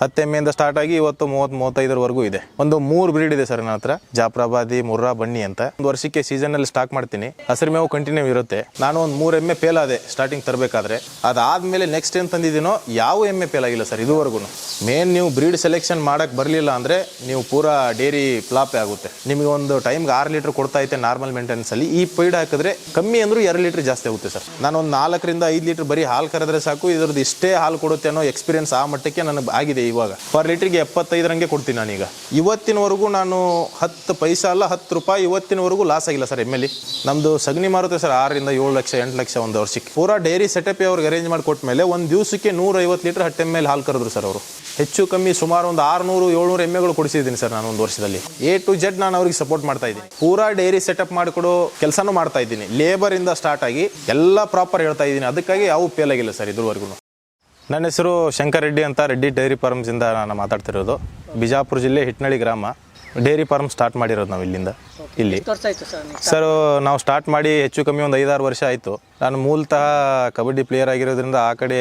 ಹತ್ತು ಎಮ್ಮೆಯಿಂದ ಸ್ಟಾರ್ಟ್ ಆಗಿ ಇವತ್ತು ಮೂವತ್ತು, ಮೂವತ್ತೈದರವರೆಗೂ ಇದೆ. ಒಂದು ಮೂರು ಬ್ರೀಡ್ ಇದೆ ಸರ್ ನನ್ನ ಹತ್ರ ಜಾಫ್ರಾಬಾದಿ ಮುರ್ರಾ, ಬನ್ನಿ ಅಂತ. ಒಂದು ವರ್ಷಕ್ಕೆ ಸೀಸನಲ್ಲಿ ಸ್ಟಾಕ್ ಮಾಡ್ತೀನಿ. ಹಸಿರು ಮೇವು ಕಂಟಿನ್ಯೂ ಇರುತ್ತೆ. ನಾನು ಒಂದು ಮೂರು ಎಮ್ಮೆ ಫೇಲ್ ಆದೆ ಸ್ಟಾರ್ಟಿಂಗ್ ತರಬೇಕಾದ್ರೆ. ಅದಾದಮೇಲೆ ನೆಕ್ಸ್ಟ್ ಏನು ತಂದಿದ್ದೀನೋ ಯಾವ ಎಮ್ಮೆ ಫೇಲ್ ಆಗಿಲ್ಲ ಸರ್ ಇದುವರೆಗೂ. ಮೇನ್ ನೀವು ಬ್ರೀಡ್ ಸೆಲೆಕ್ಷನ್ ಮಾಡಕ್ ಬರಲಿಲ್ಲ ಅಂದ್ರೆ ನೀವು ಪೂರಾ ಡೇರಿ ಫ್ಲಾಪೇ ಆಗುತ್ತೆ. ನಿಮಗೆ ಒಂದು ಟೈಮ್ಗೆ ಆರು ಲೀಟರ್ ಕೊಡ್ತಾ ಐತೆ ನಾರ್ಮಲ್ ಮೇಂಟೆನೆನ್ಸ್ ಅಲ್ಲಿ. ಈ ಪೈಡ್ ಹಾಕಿದ್ರೆ ಕಮ್ಮಿ ಅಂದರೂ ಎರಡು ಲೀಟರ್ ಜಾಸ್ತಿ ಆಗುತ್ತೆ ಸರ್. ನಾನು ಒಂದು ನಾಲ್ಕರಿಂದ ಐದು ಲೀಟರ್ ಬರೀ ಹಾಲು ಕರೆದ್ರೆ ಸಾಕು. ಇದ್ರದ್ದು ಇಷ್ಟೇ ಹಾಲು ಕೊಡುತ್ತೆ ಅನ್ನೋ ಎಕ್ಸ್ಪೀರಿಯನ್ಸ್ ಆ ಮಟ್ಟಕ್ಕೆ ನನಗೆ ಆಗಿದೆ. ಇವಾಗ. ಪರ್ ಲೀಟ್ರಿಗೆ ಎಪ್ಪತ್ತೈದರಂಗೆ ಕೊಡ್ತೀನಿ ನಾನೀಗ. ಇವತ್ತಿನವರೆಗೂ ನಾನು ಹತ್ತು ಪೈಸಾ ಅಲ್ಲ, ಹತ್ತು ರೂಪಾಯಿ ಇವತ್ತಿನವರೆಗೂ ಲಾಸ್ ಆಗಿಲ್ಲ ಸರ್ ಎಮ್ಮೆಲಿ ನಮ್ಮದು ಸಗಣಿ ಮಾರುತ್ತೆ ಸರ್, ಆರರಿಂದ ಏಳು ಲಕ್ಷ, ಎಂಟು ಲಕ್ಷ ಒಂದು ವರ್ಷಕ್ಕೆ. ಪೂರ ಡೈರಿ ಸೆಟಪ್ ಅವ್ರಿಗೆ ಅರೇಂಜ್ ಮಾಡಿ ಕೊಟ್ಟ ಮೇಲೆ ಒಂದು ದಿವಸಕ್ಕೆ ನೂರೈವತ್ತು ಲೀಟರ್ ಹಟ್ಟೆ ಮೇಲೆ ಹಾಲು ಕರೆದ್ರು ಸರ್ ಅವರು. ಹೆಚ್ಚು ಕಮ್ಮಿ ಸುಮಾರು ಒಂದು ಆರುನೂರು, ಏಳ್ನೂರು ಎಮ್ಮೆಗಳು ಕೊಡಿಸಿದ್ದೀನಿ ಸರ್ ನಾನು ಒಂದು ವರ್ಷದಲ್ಲಿ. ಎ ಟು ಜೆಡ್ ನಾನು ಅವ್ರಿಗೆ ಸಪೋರ್ಟ್ ಮಾಡ್ತಾ ಇದ್ದೀನಿ. ಪೂರಾ ಡೈರಿ ಸೆಟಪ್ ಮಾಡಿಕೊಡೋ ಕೆಲಸನೂ ಮಾಡ್ತಾ ಇದ್ದೀನಿ. ಲೇಬರಿಂದ ಸ್ಟಾರ್ಟ್ ಆಗಿ ಎಲ್ಲ ಪ್ರಾಪರ್ ಹೇಳ್ತಾ ಇದ್ದೀನಿ. ಅದಕ್ಕಾಗಿ ಯಾವ ಫೇಲ್ ಆಗಿಲ್ಲ ಸರ್ ಇದುವರೆಗೂ ನನ್ನ ಹೆಸರು ಶಂಕರ್ ರೆಡ್ಡಿ ಅಂತ ರೆಡ್ಡಿ ಡೈರಿ ಫಾರ್ಮ್ಸಿಂದ ನಾನು ಮಾತಾಡ್ತಿರೋದು. ಬಿಜಾಪುರ ಜಿಲ್ಲೆ ಹಿಟ್ನಳ್ಳಿ ಗ್ರಾಮ. ಡೈರಿ ಫಾರ್ಮ್ ಸ್ಟಾರ್ಟ್ ಮಾಡಿರೋದು ನಾವು ಇಲ್ಲಿಂದ ಇಲ್ಲಿ. ಸರ್ ನಾವು ಸ್ಟಾರ್ಟ್ ಮಾಡಿ ಹೆಚ್ಚು ಕಮ್ಮಿ ಒಂದು ಐದಾರು ವರ್ಷ ಆಯಿತು. ನಾನು ಮೂಲತಃ ಕಬಡ್ಡಿ ಪ್ಲೇಯರ್ ಆಗಿರೋದ್ರಿಂದ ಆ ಕಡೆ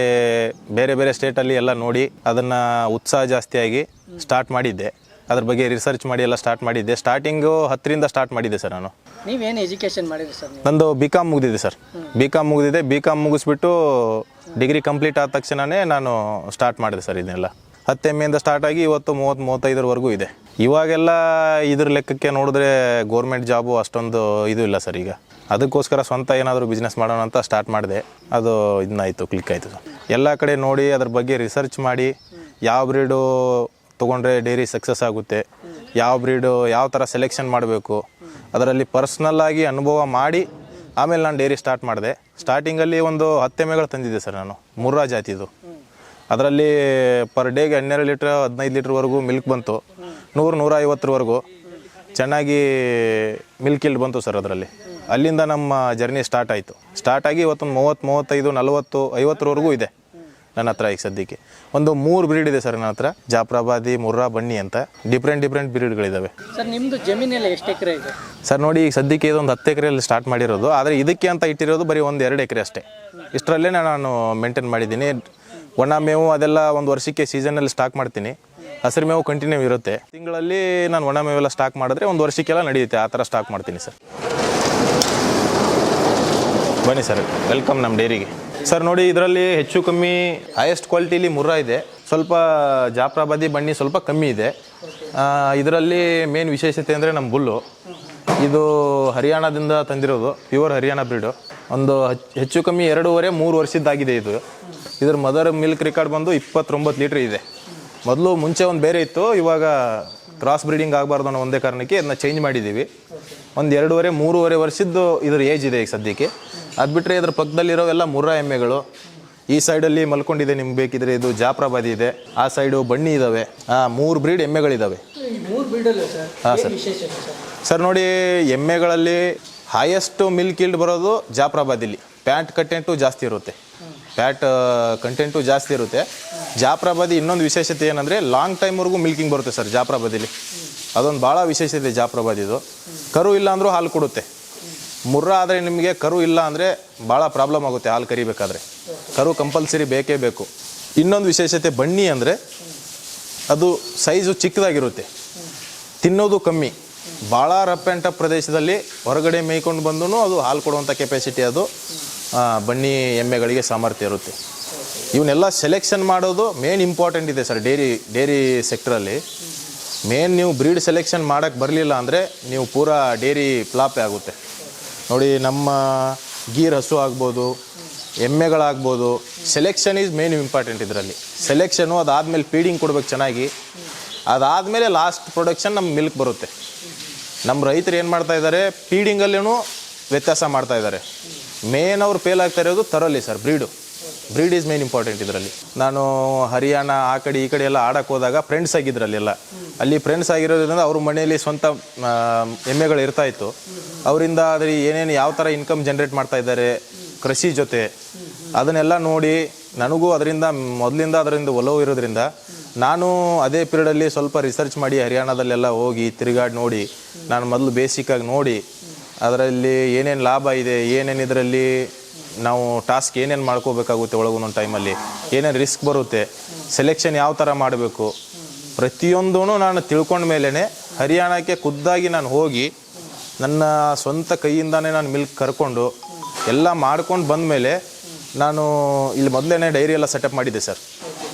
ಬೇರೆ ಬೇರೆ ಸ್ಟೇಟಲ್ಲಿ ಎಲ್ಲ ನೋಡಿ ಅದನ್ನು ಉತ್ಸಾಹ ಜಾಸ್ತಿಯಾಗಿ ಸ್ಟಾರ್ಟ್ ಮಾಡಿದ್ದೆ. ಅದ್ರ ಬಗ್ಗೆ ರಿಸರ್ಚ್ ಮಾಡಿ ಎಲ್ಲ ಸ್ಟಾರ್ಟ್ ಮಾಡಿದ್ದೆ. ಸ್ಟಾರ್ಟಿಂಗು ಹತ್ತರಿಂದ ಸ್ಟಾರ್ಟ್ ಮಾಡಿದ್ದೆ ಸರ್ ನಾನು. ನೀವೇನು ಎಜುಕೇಶನ್ ಮಾಡಿದ್ರಿ ಸರ್ ನೀವು? ನಂದು ಬಿ ಕಾಮ್ ಮುಗಿದಿದೆ ಸರ್ ಬಿ ಕಾಮ್ ಮುಗಿದಿದೆ. ಬಿ ಕಾಮ್ ಮುಗಿಸ್ಬಿಟ್ಟು ಡಿಗ್ರಿ ಕಂಪ್ಲೀಟ್ ಆದ ತಕ್ಷಣವೇ ನಾನು ಸ್ಟಾರ್ಟ್ ಮಾಡಿದೆ ಸರ್ ಇದನ್ನೆಲ್ಲ. ಹತ್ತು ಇಂದ ಸ್ಟಾರ್ಟ್ ಆಗಿ ಇವತ್ತು ಮೂವತ್ತು ಮೂವತ್ತೈದರವರೆಗೂ ಇದೆ. ಇವಾಗೆಲ್ಲ ಇದ್ರ ಲೆಕ್ಕಕ್ಕೆ ನೋಡಿದ್ರೆ ಗೋರ್ಮೆಂಟ್ ಜಾಬು ಅಷ್ಟೊಂದು ಇದು ಇಲ್ಲ ಸರ್ ಈಗ. ಅದಕ್ಕೋಸ್ಕರ ಸ್ವಂತ ಏನಾದರೂ ಬಿಸ್ನೆಸ್ ಮಾಡೋಣ ಅಂತ ಸ್ಟಾರ್ಟ್ ಮಾಡಿದೆ. ಅದು ಇದನ್ನಾಯಿತು ಕ್ಲಿಕ್ ಆಯಿತು ಸರ್ ಎಲ್ಲ ಕಡೆ ನೋಡಿ ಅದ್ರ ಬಗ್ಗೆ ರಿಸರ್ಚ್ ಮಾಡಿ ಯಾವ ಬ್ರೀಡು ತೊಗೊಂಡ್ರೆ ಡೈರಿ ಸಕ್ಸಸ್ ಆಗುತ್ತೆ. ಯಾವ ಬ್ರೀಡು ಯಾವ ಥರ ಸೆಲೆಕ್ಷನ್ ಮಾಡಬೇಕು, ಅದರಲ್ಲಿ ಪರ್ಸ್ನಲ್ ಆಗಿ ಅನುಭವ ಮಾಡಿ, ಆಮೇಲೆ ನಾನು ಡೈರಿ ಸ್ಟಾರ್ಟ್ ಮಾಡಿದೆ. ಸ್ಟಾರ್ಟಿಂಗಲ್ಲಿ ಒಂದು ಹತ್ತು ಎಮ್ಮೆಗಳು ತಂದಿದ್ದೆ ಸರ್ ನಾನು, ಮುರ್ರಾ ಜಾತಿದು. ಅದರಲ್ಲಿ ಪರ್ ಡೇಗೆ ಹನ್ನೆರಡು ಲೀಟ್ರ್ ಹದಿನೈದು ಲೀಟ್ರ್ವರೆಗೂ ಮಿಲ್ಕ್ ಬಂತು. ನೂರು, ನೂರ ಐವತ್ತರವರೆಗೂ ಚೆನ್ನಾಗಿ ಮಿಲ್ಕ್ ಇಲ್ಲಿ ಬಂತು ಸರ್ ಅದರಲ್ಲಿ. ಅಲ್ಲಿಂದ ನಮ್ಮ ಜರ್ನಿ ಸ್ಟಾರ್ಟ್ ಆಯಿತು. ಸ್ಟಾರ್ಟ್ ಆಗಿ ಇವತ್ತೊಂದು ಮೂವತ್ತು, ಮೂವತ್ತೈದು, ನಲವತ್ತು ಐವತ್ತರವರೆಗೂ ಇದೆ. ನನ್ನ ಹತ್ರ ಈಗ ಸದ್ಯಕ್ಕೆ. ಒಂದು ಮೂರು ಬ್ರೀಡ್ ಇದೆ ಸರ್ ನನ್ನ ಹತ್ರ. ಜಾಫ್ರಾಬಾದಿ ಮುರ್ರಾ ಬನ್ನಿ ಅಂತ. ಡಿಫ್ರೆಂಟ್ ಡಿಫ್ರೆಂಟ್ ಬ್ರೀಡ್ಗಳಿದ್ದಾವೆ ಸರ್ ನಿಮ್ಮದು ಜಮೀನೆಲ್ಲ ಎಷ್ಟು ಎಕರೆ ಇದೆ? ಸರ್ ನೋಡಿ ಈಗ ಸದ್ಯಕ್ಕೆ ಇದೊಂದು ಹತ್ತು ಎಕರೆಯಲ್ಲಿ ಸ್ಟಾರ್ಟ್ ಮಾಡಿರೋದು. ಆದರೆ ಇದಕ್ಕೆ ಅಂತ ಇಟ್ಟಿರೋದು ಬರೀ ಒಂದು ಎರಡು ಎಕರೆ ಅಷ್ಟೇ. ಇಷ್ಟರಲ್ಲೇ ನಾನು ಮೇಂಟೈನ್ ಮಾಡಿದ್ದೀನಿ. ಒಣ ಮೇವು ಅದೆಲ್ಲ ಒಂದು ವರ್ಷಕ್ಕೆ ಸೀಸನಲ್ಲಿ ಸ್ಟಾಕ್ ಮಾಡ್ತೀನಿ. ಹಸಿರು ಮೇವು ಕಂಟಿನ್ಯೂ ಇರುತ್ತೆ. ತಿಂಗಳಲ್ಲಿ ನಾನು ಒಣ ಮೇವೆಲ್ಲ ಸ್ಟಾಕ್ ಮಾಡಿದ್ರೆ ಒಂದು ವರ್ಷಕ್ಕೆಲ್ಲ ನಡೆಯುತ್ತೆ. ಆ ಥರ ಸ್ಟಾಕ್ ಮಾಡ್ತೀನಿ ಸರ್. ಬನ್ನಿ ಸರ್ ವೆಲ್ಕಮ್ ನಮ್ಮ ಡೈರಿಗೆ. ಸರ್ ನೋಡಿ, ಇದರಲ್ಲಿ ಹೆಚ್ಚು ಕಮ್ಮಿ ಹೈಯೆಸ್ಟ್ ಕ್ವಾಲಿಟಿಲಿ ಮುರ್ರಾ ಇದೆ. ಸ್ವಲ್ಪ ಜಾಫ್ರಾಬಾದಿ ಬಣ್ಣಿ ಸ್ವಲ್ಪ ಕಮ್ಮಿ ಇದೆ. ಇದರಲ್ಲಿ ಮೇನ್ ವಿಶೇಷತೆ ಅಂದರೆ ನಮ್ಮ ಬುಲ್ಲು. ಇದು ಹರಿಯಾಣದಿಂದ ತಂದಿರೋದು ಪ್ಯೂರ್ ಹರಿಯಾಣ ಬ್ರೀಡು ಒಂದು ಹೆಚ್ಚು ಕಮ್ಮಿ ಎರಡೂವರೆ, ಮೂರು ವರ್ಷದ್ದಾಗಿದೆ ಇದು. ಇದ್ರ ಮದರ್ ಮಿಲ್ಕ್ ರೆಕಾರ್ಡ್ ಬಂದು ಇಪ್ಪತ್ತೊಂಬತ್ತು ಲೀಟ್ರ್ ಇದೆ. ಮೊದಲು ಮುಂಚೆ ಒಂದು ಬೇರೆ ಇತ್ತು, ಇವಾಗ ಕ್ರಾಸ್ ಬ್ರೀಡಿಂಗ್ ಆಗಬಾರ್ದು ಅನ್ನೋ ಒಂದೇ ಕಾರಣಕ್ಕೆ ಅದನ್ನ ಚೇಂಜ್ ಮಾಡಿದ್ದೀವಿ ಒಂದು ಎರಡೂವರೆ, ಮೂರುವರೆ ವರ್ಷದ್ದು ಇದ್ರ ಏಜ್ ಇದೆ ಈಗ ಸದ್ಯಕ್ಕೆ. ಅದು ಬಿಟ್ಟರೆ ಇದ್ರ ಪಕ್ಕದಲ್ಲಿರೋವೆಲ್ಲ ಮುರ್ರಾ ಎಮ್ಮೆಗಳು. ಈ ಸೈಡಲ್ಲಿ ಮಲ್ಕೊಂಡಿದೆ ನಿಮ್ಗೆ ಬೇಕಿದ್ರೆ ಇದು ಜಾಫ್ರಾಬಾದಿ ಇದೆ. ಆ ಸೈಡು ಬಣ್ಣಿ ಇದ್ದಾವೆ ಆ ಮೂರು ಬ್ರೀಡ್ ಎಮ್ಮೆಗಳಿದ್ದಾವೆ ಹಾಂ ಸರ್. ಸರ್? ಸರ್ ನೋಡಿ ಎಮ್ಮೆಗಳಲ್ಲಿ ಹೈಯೆಸ್ಟ್ ಮಿಲ್ಕ್ ಇಲ್ಡ್ ಬರೋದು ಜಾಫ್ರಾಬಾದಿಲಿ. ಪ್ಯಾಟ್ ಕಂಟೆಂಟು ಜಾಸ್ತಿ ಇರುತ್ತೆ. ಪ್ಯಾಟ್ ಕಂಟೆಂಟು ಜಾಸ್ತಿ ಇರುತ್ತೆ. ಜಾಫ್ರಾಬಾದಿ ಇನ್ನೊಂದು ವಿಶೇಷತೆ ಏನಂದರೆ ಲಾಂಗ್ ಟೈಮ್ವರೆಗೂ ಮಿಲ್ಕಿಂಗ್ ಬರುತ್ತೆ ಸರ್ ಜಾಫ್ರಾಬಾದಿಲಿ. ಅದೊಂದು ಭಾಳ ವಿಶೇಷತೆ ಜಾಫ್ರಾಬಾದಿದು. ಕರು ಇಲ್ಲಾಂದರೂ ಹಾಲು ಕೊಡುತ್ತೆ. ಮುರ್ರಾ ಆದರೆ ನಿಮಗೆ ಕರು ಇಲ್ಲ ಅಂದರೆ ಭಾಳ ಪ್ರಾಬ್ಲಮ್ ಆಗುತ್ತೆ, ಹಾಲು ಕರಿಬೇಕಾದ್ರೆ. ಕರು ಕಂಪಲ್ಸರಿ ಬೇಕೇ ಬೇಕು. ಇನ್ನೊಂದು ವಿಶೇಷತೆ, ಬನ್ನಿ ಅಂದರೆ ಅದು ಸೈಜು ಚಿಕ್ಕದಾಗಿರುತ್ತೆ. ತಿನ್ನೋದು ಕಮ್ಮಿ. ಭಾಳ ರಫ್ ಆ್ಯಂಡ್ ಪ್ರದೇಶದಲ್ಲಿ ಹೊರಗಡೆ ಮೇಯ್ಕೊಂಡು ಬಂದೂ ಅದು ಹಾಲು ಕೊಡುವಂಥ ಕೆಪಾಸಿಟಿ ಅದು ಬನ್ನಿ ಎಮ್ಮೆಗಳಿಗೆ ಸಾಮರ್ಥ್ಯ ಇರುತ್ತೆ. ಇವನ್ನೆಲ್ಲ ಸೆಲೆಕ್ಷನ್ ಮಾಡೋದು ಮೇನ್ ಇಂಪಾರ್ಟೆಂಟ್ ಇದೆ ಸರ್ ಡೇರಿ ಡೇರಿ ಸೆಕ್ಟ್ರಲ್ಲಿ ಮೇನ್ ನೀವು ಬ್ರೀಡ್ ಸೆಲೆಕ್ಷನ್ ಮಾಡೋಕ್ಕೆ ಬರಲಿಲ್ಲ ಅಂದರೆ ನೀವು ಪೂರಾ ಡೇರಿ ಫ್ಲಾಪೇ ಆಗುತ್ತೆ. ನೋಡಿ, ನಮ್ಮ ಗೀರ್ ಹಸು ಆಗ್ಬೋದು, ಎಮ್ಮೆಗಳಾಗ್ಬೋದು ಸೆಲೆಕ್ಷನ್ ಈಸ್ ಮೇನ್ ಇಂಪಾರ್ಟೆಂಟ್ ಇದರಲ್ಲಿ. ಸೆಲೆಕ್ಷನು ಅದಾದಮೇಲೆ ಫೀಡಿಂಗ್ ಕೊಡ್ಬೇಕು ಚೆನ್ನಾಗಿ. ಅದಾದಮೇಲೆ ಲಾಸ್ಟ್ ಪ್ರೊಡಕ್ಷನ್ ನಮ್ಮ ಮಿಲ್ಕ್ ಬರುತ್ತೆ. ನಮ್ಮ ರೈತರು ಏನು ಮಾಡ್ತಾ ಇದ್ದಾರೆ ಫೀಡಿಂಗಲ್ಲೂ ವ್ಯತ್ಯಾಸ ಮಾಡ್ತಾ ಇದ್ದಾರೆ ಮೇನ್ ಅವ್ರು ಫೇಲ್ ಆಗ್ತಾ ಇರೋದು ತರಲಿ sir breed breed is main important ಇದರಲ್ಲಿ. ನಾನು ಹರಿಯಾಣ ಆ ಕಡೆ ಈ ಕಡೆ ಎಲ್ಲ ಆಡಕ್ಕೆ ಹೋದಾಗ ಫ್ರೆಂಡ್ಸ್ ಆಗಿದ್ರಲ್ಲೆಲ್ಲ. ಅಲ್ಲಿ ಫ್ರೆಂಡ್ಸ್ ಆಗಿರೋದ್ರಿಂದ ಅವ್ರ ಮನೆಯಲ್ಲಿ ಸ್ವಂತ ಎಮ್ಮೆಗಳು ಇರ್ತಾ ಇತ್ತು. ಅವರಿಂದ ಅದ್ರ ಏನೇನು ಯಾವ ಥರ ಇನ್ಕಮ್ ಜನ್ರೇಟ್ ಮಾಡ್ತಾ ಇದ್ದಾರೆ, ಕೃಷಿ ಜೊತೆ, ಅದನ್ನೆಲ್ಲ ನೋಡಿ ನನಗೂ ಅದರಿಂದ ಮೊದಲಿಂದ ಅದರಿಂದ ಒಲವು ಇರೋದ್ರಿಂದ ನಾನು ಅದೇ ಪೀರಿಯಡಲ್ಲಿ ಸ್ವಲ್ಪ ರಿಸರ್ಚ್ ಮಾಡಿ ಹರಿಯಾಣದಲ್ಲೆಲ್ಲ ಹೋಗಿ ತಿರುಗಾಡಿ ನೋಡಿ, ನಾನು ಮೊದಲು ಬೇಸಿಕ್ಕಾಗಿ ನೋಡಿ, ಅದರಲ್ಲಿ ಏನೇನು ಲಾಭ ಇದೆ, ಏನೇನು ಇದರಲ್ಲಿ ನಾವು ಟಾಸ್ಕ್ ಏನೇನು ಮಾಡ್ಕೋಬೇಕಾಗುತ್ತೆ ಒಳಗೆ ಒಂದೊಂದು ಟೈಮಲ್ಲಿ ಏನೇನು ರಿಸ್ಕ್ ಬರುತ್ತೆ ಸೆಲೆಕ್ಷನ್ ಯಾವ ಥರ ಮಾಡಬೇಕು ಪ್ರತಿಯೊಂದೂ ನಾನು ತಿಳ್ಕೊಂಡ ಮೇಲೇ ಹರಿಯಾಣಕ್ಕೆ ಖುದ್ದಾಗಿ ನಾನು ಹೋಗಿ ನನ್ನ ಸ್ವಂತ ಕೈಯಿಂದಾನೇ ನಾನು ಮಿಲ್ಕ್ ಕರ್ಕೊಂಡು ಎಲ್ಲ ಮಾಡ್ಕೊಂಡು ಬಂದ ಮೇಲೆ ನಾನು ಇಲ್ಲಿ ಮೊದಲೇ ಡೈರಿ ಎಲ್ಲ ಸೆಟಪ್ ಮಾಡಿದ್ದೆ ಸರ್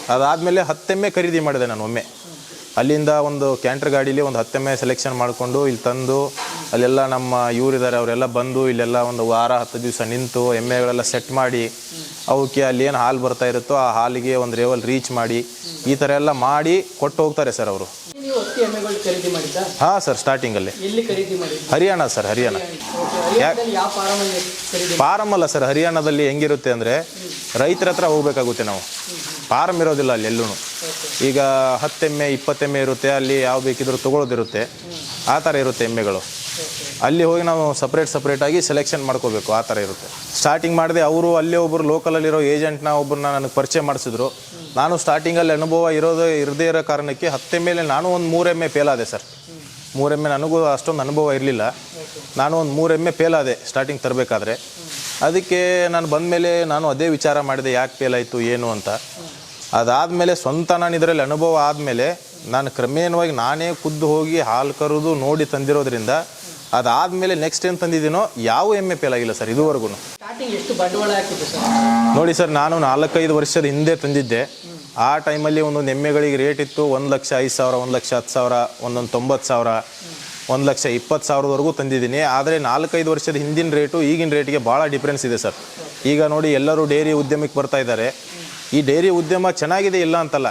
ಅದಾದಮೇಲೆ ಹತ್ತೆಮ್ಮೆ ಖರೀದಿ ಮಾಡಿದೆ ನಾನು ಒಮ್ಮೆ. ಅಲ್ಲಿಂದ ಒಂದು ಕ್ಯಾಂಟರ್ ಗಾಡೀಲಿ ಒಂದು ಹತ್ತೆಮ್ಮೆ ಸೆಲೆಕ್ಷನ್ ಮಾಡಿಕೊಂಡು ಇಲ್ಲಿ ತಂದು ಅಲ್ಲೆಲ್ಲ ನಮ್ಮ ಇವರಿದ್ದಾರೆ ಅವರೆಲ್ಲ ಬಂದು ಇಲ್ಲೆಲ್ಲ ಒಂದು ವಾರ ಹತ್ತು ದಿವಸ ನಿಂತು ಎಮ್ಮೆಗಳೆಲ್ಲ ಸೆಟ್ ಮಾಡಿ ಅವಕ್ಕೆ ಅಲ್ಲಿ ಏನು ಹಾಲು ಬರ್ತಾ ಇರುತ್ತೋ ಆ ಹಾಲಿಗೆ ಒಂದು ರೇವಲ್ ರೀಚ್ ಮಾಡಿ ಈ ಥರ ಎಲ್ಲ ಮಾಡಿ ಕೊಟ್ಟು ಹೋಗ್ತಾರೆ ಸರ್ ಅವರು. ಹಾಂ ಸರ್ ಸ್ಟಾರ್ಟಿಂಗಲ್ಲಿ ಹರಿಯಾಣ ಸರ್ ಹರಿಯಾಣ. ಫಾರಮ್ ಅಲ್ಲ ಸರ್ ಹರಿಯಾಣದಲ್ಲಿ ಹೆಂಗಿರುತ್ತೆ ಅಂದರೆ ರೈತರ ಹತ್ರ ಹೋಗ್ಬೇಕಾಗುತ್ತೆ ನಾವು. ಫಾರಮ್ ಇರೋದಿಲ್ಲ ಅಲ್ಲಿ ಎಲ್ಲೂ ಈಗ ಹತ್ತೆಮ್ಮೆ, ಇಪ್ಪತ್ತೆಮ್ಮೆ ಇರುತ್ತೆ, ಅಲ್ಲಿ ಯಾವ ಬೇಕಿದ್ರೂ ತೊಗೊಳೋದಿರುತ್ತೆ. ಆ ಥರ ಇರುತ್ತೆ ಎಮ್ಮೆಗಳು. ಅಲ್ಲಿ ಹೋಗಿ ನಾವು ಸಪ್ರೇಟ್ ಸಪ್ರೇಟಾಗಿ ಸೆಲೆಕ್ಷನ್ ಮಾಡ್ಕೋಬೇಕು, ಆ ಥರ ಇರುತ್ತೆ. ಸ್ಟಾರ್ಟಿಂಗ್ ಮಾಡಿದೆ ಅವರು, ಅಲ್ಲೇ ಒಬ್ಬರು ಲೋಕಲಲ್ಲಿರೋ ಏಜೆಂಟ್ನ ಒಬ್ಬರನ್ನ ನನಗೆ ಪರಿಚಯ ಮಾಡಿಸಿದ್ರು. ನಾನು ಸ್ಟಾರ್ಟಿಂಗಲ್ಲಿ ಅನುಭವ ಇರೋದು, ಇರದೇ ಇರೋ ಕಾರಣಕ್ಕೆ ಹತ್ತೆ ಮೇಲೆ ನಾನು ಒಂದು ಮೂರೆಮ್ಮೆ ಫೇಲಾದೆ ಸರ್. ಮೂರೆಮ್ಮೆ ನನಗೂ ಅಷ್ಟೊಂದು ಅನುಭವ ಇರಲಿಲ್ಲ. ನಾನು ಒಂದು ಮೂರೆಮ್ಮೆ ಫೇಲಾದೆ ಸ್ಟಾರ್ಟಿಂಗ್ ತರಬೇಕಾದ್ರೆ. ಅದಕ್ಕೆ ನಾನು ಬಂದಮೇಲೆ ನಾನು ಅದೇ ವಿಚಾರ ಮಾಡಿದೆ, ಯಾಕೆ ಫೇಲಾಯಿತು ಏನು ಅಂತ. ಅದಾದಮೇಲೆ ಸ್ವಂತ ನಾನು ಇದರಲ್ಲಿ ಅನುಭವ ಆದಮೇಲೆ ನಾನು ಕ್ರಮೇಣವಾಗಿ ನಾನೇ ಖುದ್ದು ಹೋಗಿ ಹಾಲು ಕರೆದು ನೋಡಿ ತಂದಿರೋದ್ರಿಂದ ಅದಾದಮೇಲೆ ನೆಕ್ಸ್ಟ್ ಏನು ತಂದಿದ್ದೀನೋ ಯಾವ ಎಮ್ಮೆ ಫೇಲಾಗಿಲ್ಲ ಸರ್ ಇದುವರೆಗೂ ನೋಡಿ ಸರ್ ನಾನು ನಾಲ್ಕೈದು ವರ್ಷದ ಹಿಂದೆ ತಂದಿದ್ದೆ. ಆ ಟೈಮಲ್ಲಿ ಒಂದೊಂದು ಎಮ್ಮೆಗಳಿಗೆ ರೇಟ್ ಇತ್ತು ಒಂದು ಲಕ್ಷ ಐದು ಸಾವಿರ ಒಂದು ಲಕ್ಷ ಹತ್ತು ಸಾವಿರ ಒಂದೊಂದು ತೊಂಬತ್ತು ಸಾವಿರ ಒಂದು ಲಕ್ಷ ಇಪ್ಪತ್ತು ಸಾವಿರದವರೆಗೂ ತಂದಿದ್ದೀನಿ. ಆದರೆ ನಾಲ್ಕೈದು ವರ್ಷದ ಹಿಂದಿನ ರೇಟು ಈಗಿನ ರೇಟಿಗೆ ಭಾಳ ಡಿಫ್ರೆನ್ಸ್ ಇದೆ ಸರ್ ಈಗ ನೋಡಿ ಎಲ್ಲರೂ ಡೈರಿ ಉದ್ಯಮಕ್ಕೆ ಬರ್ತಾ ಇದ್ದಾರೆ. ಈ ಡೈರಿ ಉದ್ಯಮ ಚೆನ್ನಾಗಿದೆ ಇಲ್ಲ ಅಂತಲ್ಲ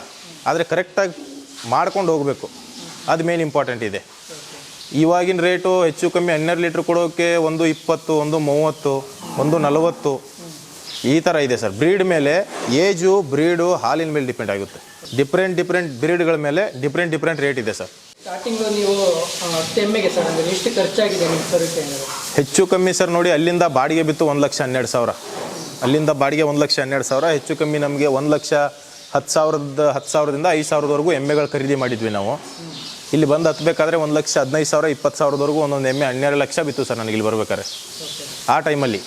ಆದರೆ ಕರೆಕ್ಟಾಗಿ ಮಾಡ್ಕೊಂಡು ಹೋಗಬೇಕು. ಅದು ಮೇನ್ ಇಂಪಾರ್ಟೆಂಟ್ ಇದೆ. ಇವಾಗಿನ ರೇಟು ಹೆಚ್ಚು ಕಮ್ಮಿ ಹನ್ನೆರಡು ಲೀಟ್ರ್ ಕೊಡೋಕ್ಕೆ ಒಂದು ಇಪ್ಪತ್ತು ಒಂದು ಮೂವತ್ತು ಒಂದು ನಲವತ್ತು ಈ ಥರ ಇದೆ ಸರ್. ಬ್ರೀಡ್ ಮೇಲೆ ಏಜು ಬ್ರೀಡು ಹಾಲಿನ ಮೇಲೆ ಡಿಪೆಂಡ್ ಆಗುತ್ತೆ. ಡಿಫ್ರೆಂಟ್ ಡಿಫ್ರೆಂಟ್ ಬ್ರೀಡ್ಗಳ ಮೇಲೆ ಡಿಫ್ರೆಂಟ್ ಡಿಫ್ರೆಂಟ್ ರೇಟ್ ಇದೆ ಸರ್. ಸ್ಟಾರ್ಟಿಂಗ್ ನೀವು ಆ, ಸರ್ ಅಂದರೆ ಎಷ್ಟು ಖರ್ಚಾಗಿದೆ ನಿಮ್ಮ ತರಕ್ಕೆ ಅಂದರೆ ಹೆಚ್ಚು ಕಮ್ಮಿ ಸರ್ ನೋಡಿ ಅಲ್ಲಿಂದ ಬಾಡಿಗೆ ಬಿತ್ತು ಒಂದು ಲಕ್ಷ ಹನ್ನೆರಡು ಸಾವಿರ. ಅಲ್ಲಿಂದ ಬಾಡಿಗೆ ಒಂದು ಲಕ್ಷ ಹನ್ನೆರಡು ಸಾವಿರ, ಹೆಚ್ಚು ಕಮ್ಮಿ ನಮಗೆ ಒಂದು ಲಕ್ಷ ಹತ್ತು ಸಾವಿರದ, ಹತ್ತು ಸಾವಿರದಿಂದ ಐದು ಸಾವಿರದವರೆಗೂ ಎಮ್ಮೆಗಳು ಖರೀದಿ ಮಾಡಿದ್ವಿ ನಾವು. ಇಲ್ಲಿ ಬಂದು ಹತ್ತಬೇಕಾದ್ರೆ ಒಂದು ಲಕ್ಷ ಹದಿನೈದು ಸಾವಿರ, ಇಪ್ಪತ್ತು ಸಾವಿರದವರೆಗೂ ಒಂದೊಂದು ಎಮ್ಮೆ ಹನ್ನೆರಡು ಲಕ್ಷ ಬಿತ್ತು ಸರ್ ನನಗೆ ಇಲ್ಲಿ ಬರ್ಬೇಕಾದ್ರೆ. ಆ ಟೈಮಲ್ಲಿ.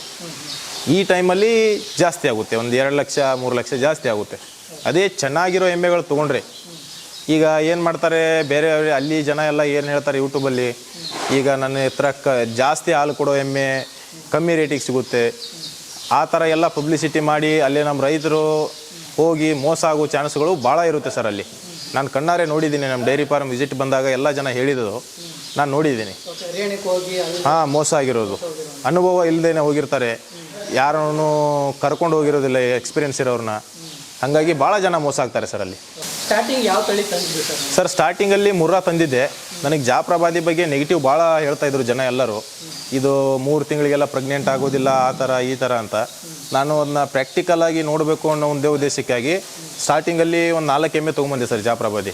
ಈ ಟೈಮಲ್ಲಿ ಜಾಸ್ತಿ ಆಗುತ್ತೆ, ಒಂದು ಎರಡು ಲಕ್ಷ, ಮೂರು ಲಕ್ಷ ಜಾಸ್ತಿ ಆಗುತ್ತೆ. ಅದೇ ಚೆನ್ನಾಗಿರೋ ಎಮ್ಮೆಗಳು ತೊಗೊಂಡ್ರೆ. ಈಗ ಏನು ಮಾಡ್ತಾರೆ ಬೇರೆ ಅಲ್ಲಿ ಜನ ಎಲ್ಲ ಏನು ಹೇಳ್ತಾರೆ ಯೂಟ್ಯೂಬಲ್ಲಿ ಈಗ ನನ್ನ ಹತ್ರ ಕ, ಜಾಸ್ತಿ ಹಾಲು ಕೊಡೋ ಎಮ್ಮೆ ಕಮ್ಮಿ ರೇಟಿಗೆ ಸಿಗುತ್ತೆ. ಆ ಥರ ಎಲ್ಲ ಪಬ್ಲಿಸಿಟಿ ಮಾಡಿ ಅಲ್ಲಿ ನಮ್ಮ ರೈತರು ಹೋಗಿ ಮೋಸ ಆಗೋ ಚಾನ್ಸ್ಗಳು ಭಾಳ ಇರುತ್ತೆ ಸರ್ ಅಲ್ಲಿ. ನಾನು ಕಣ್ಣಾರೆ ನೋಡಿದ್ದೀನಿ ನಮ್ಮ ಡೈರಿ ಫಾರ್ಮ್ ವಿಸಿಟ್ ಬಂದಾಗ ಎಲ್ಲ ಜನ ಹೇಳಿದ್ದು. ನಾನು ನೋಡಿದ್ದೀನಿ. ಹಾಂ ಮೋಸ ಆಗಿರೋದು. ಅನುಭವ ಇಲ್ಲದೇನೆ ಹೋಗಿರ್ತಾರೆ. ಯಾರನ್ನು ಕರ್ಕೊಂಡು ಹೋಗಿರೋದಿಲ್ಲ ಎಕ್ಸ್ಪೀರಿಯನ್ಸ್ ಇರೋರನ್ನ ಹಾಗಾಗಿ ಭಾಳ ಜನ ಮೋಸ ಆಗ್ತಾರೆ ಸರ್ ಅಲ್ಲಿ. ಸ್ಟಾರ್ಟಿಂಗ್ ಯಾವ ತಳಿ ತಂದಿದ್ದು ಸರ್? ನೀವು? ಸರ್ ಸ್ಟಾರ್ಟಿಂಗಲ್ಲಿ ಮುರ್ರಾ ತಂದಿದ್ದೆ. ನನಗೆ ಜಾಪ್ರಬಾದಿ ಬಗ್ಗೆ ನೆಗೆಟಿವ್ ಭಾಳ ಹೇಳ್ತಾ ಇದ್ರು ಜನ ಎಲ್ಲರೂ. ಇದು ಮೂರು ತಿಂಗಳಿಗೆಲ್ಲ ಪ್ರೆಗ್ನೆಂಟ್ ಆಗೋದಿಲ್ಲ, ಆ ಥರ ಈ ಥರ ಅಂತ. ನಾನು ಅದನ್ನ ಪ್ರಾಕ್ಟಿಕಲ್ ಆಗಿ ನೋಡಬೇಕು ಅನ್ನೋ ಒಂದೇ ಉದ್ದೇಶಕ್ಕಾಗಿ ಸ್ಟಾರ್ಟಿಂಗಲ್ಲಿ ಒಂದು ನಾಲ್ಕು ಎಮ್ಮೆ ತೊಗೊಂಬಂದೆ ಸರ್ ಜಾಪ್ರಬಾದಿ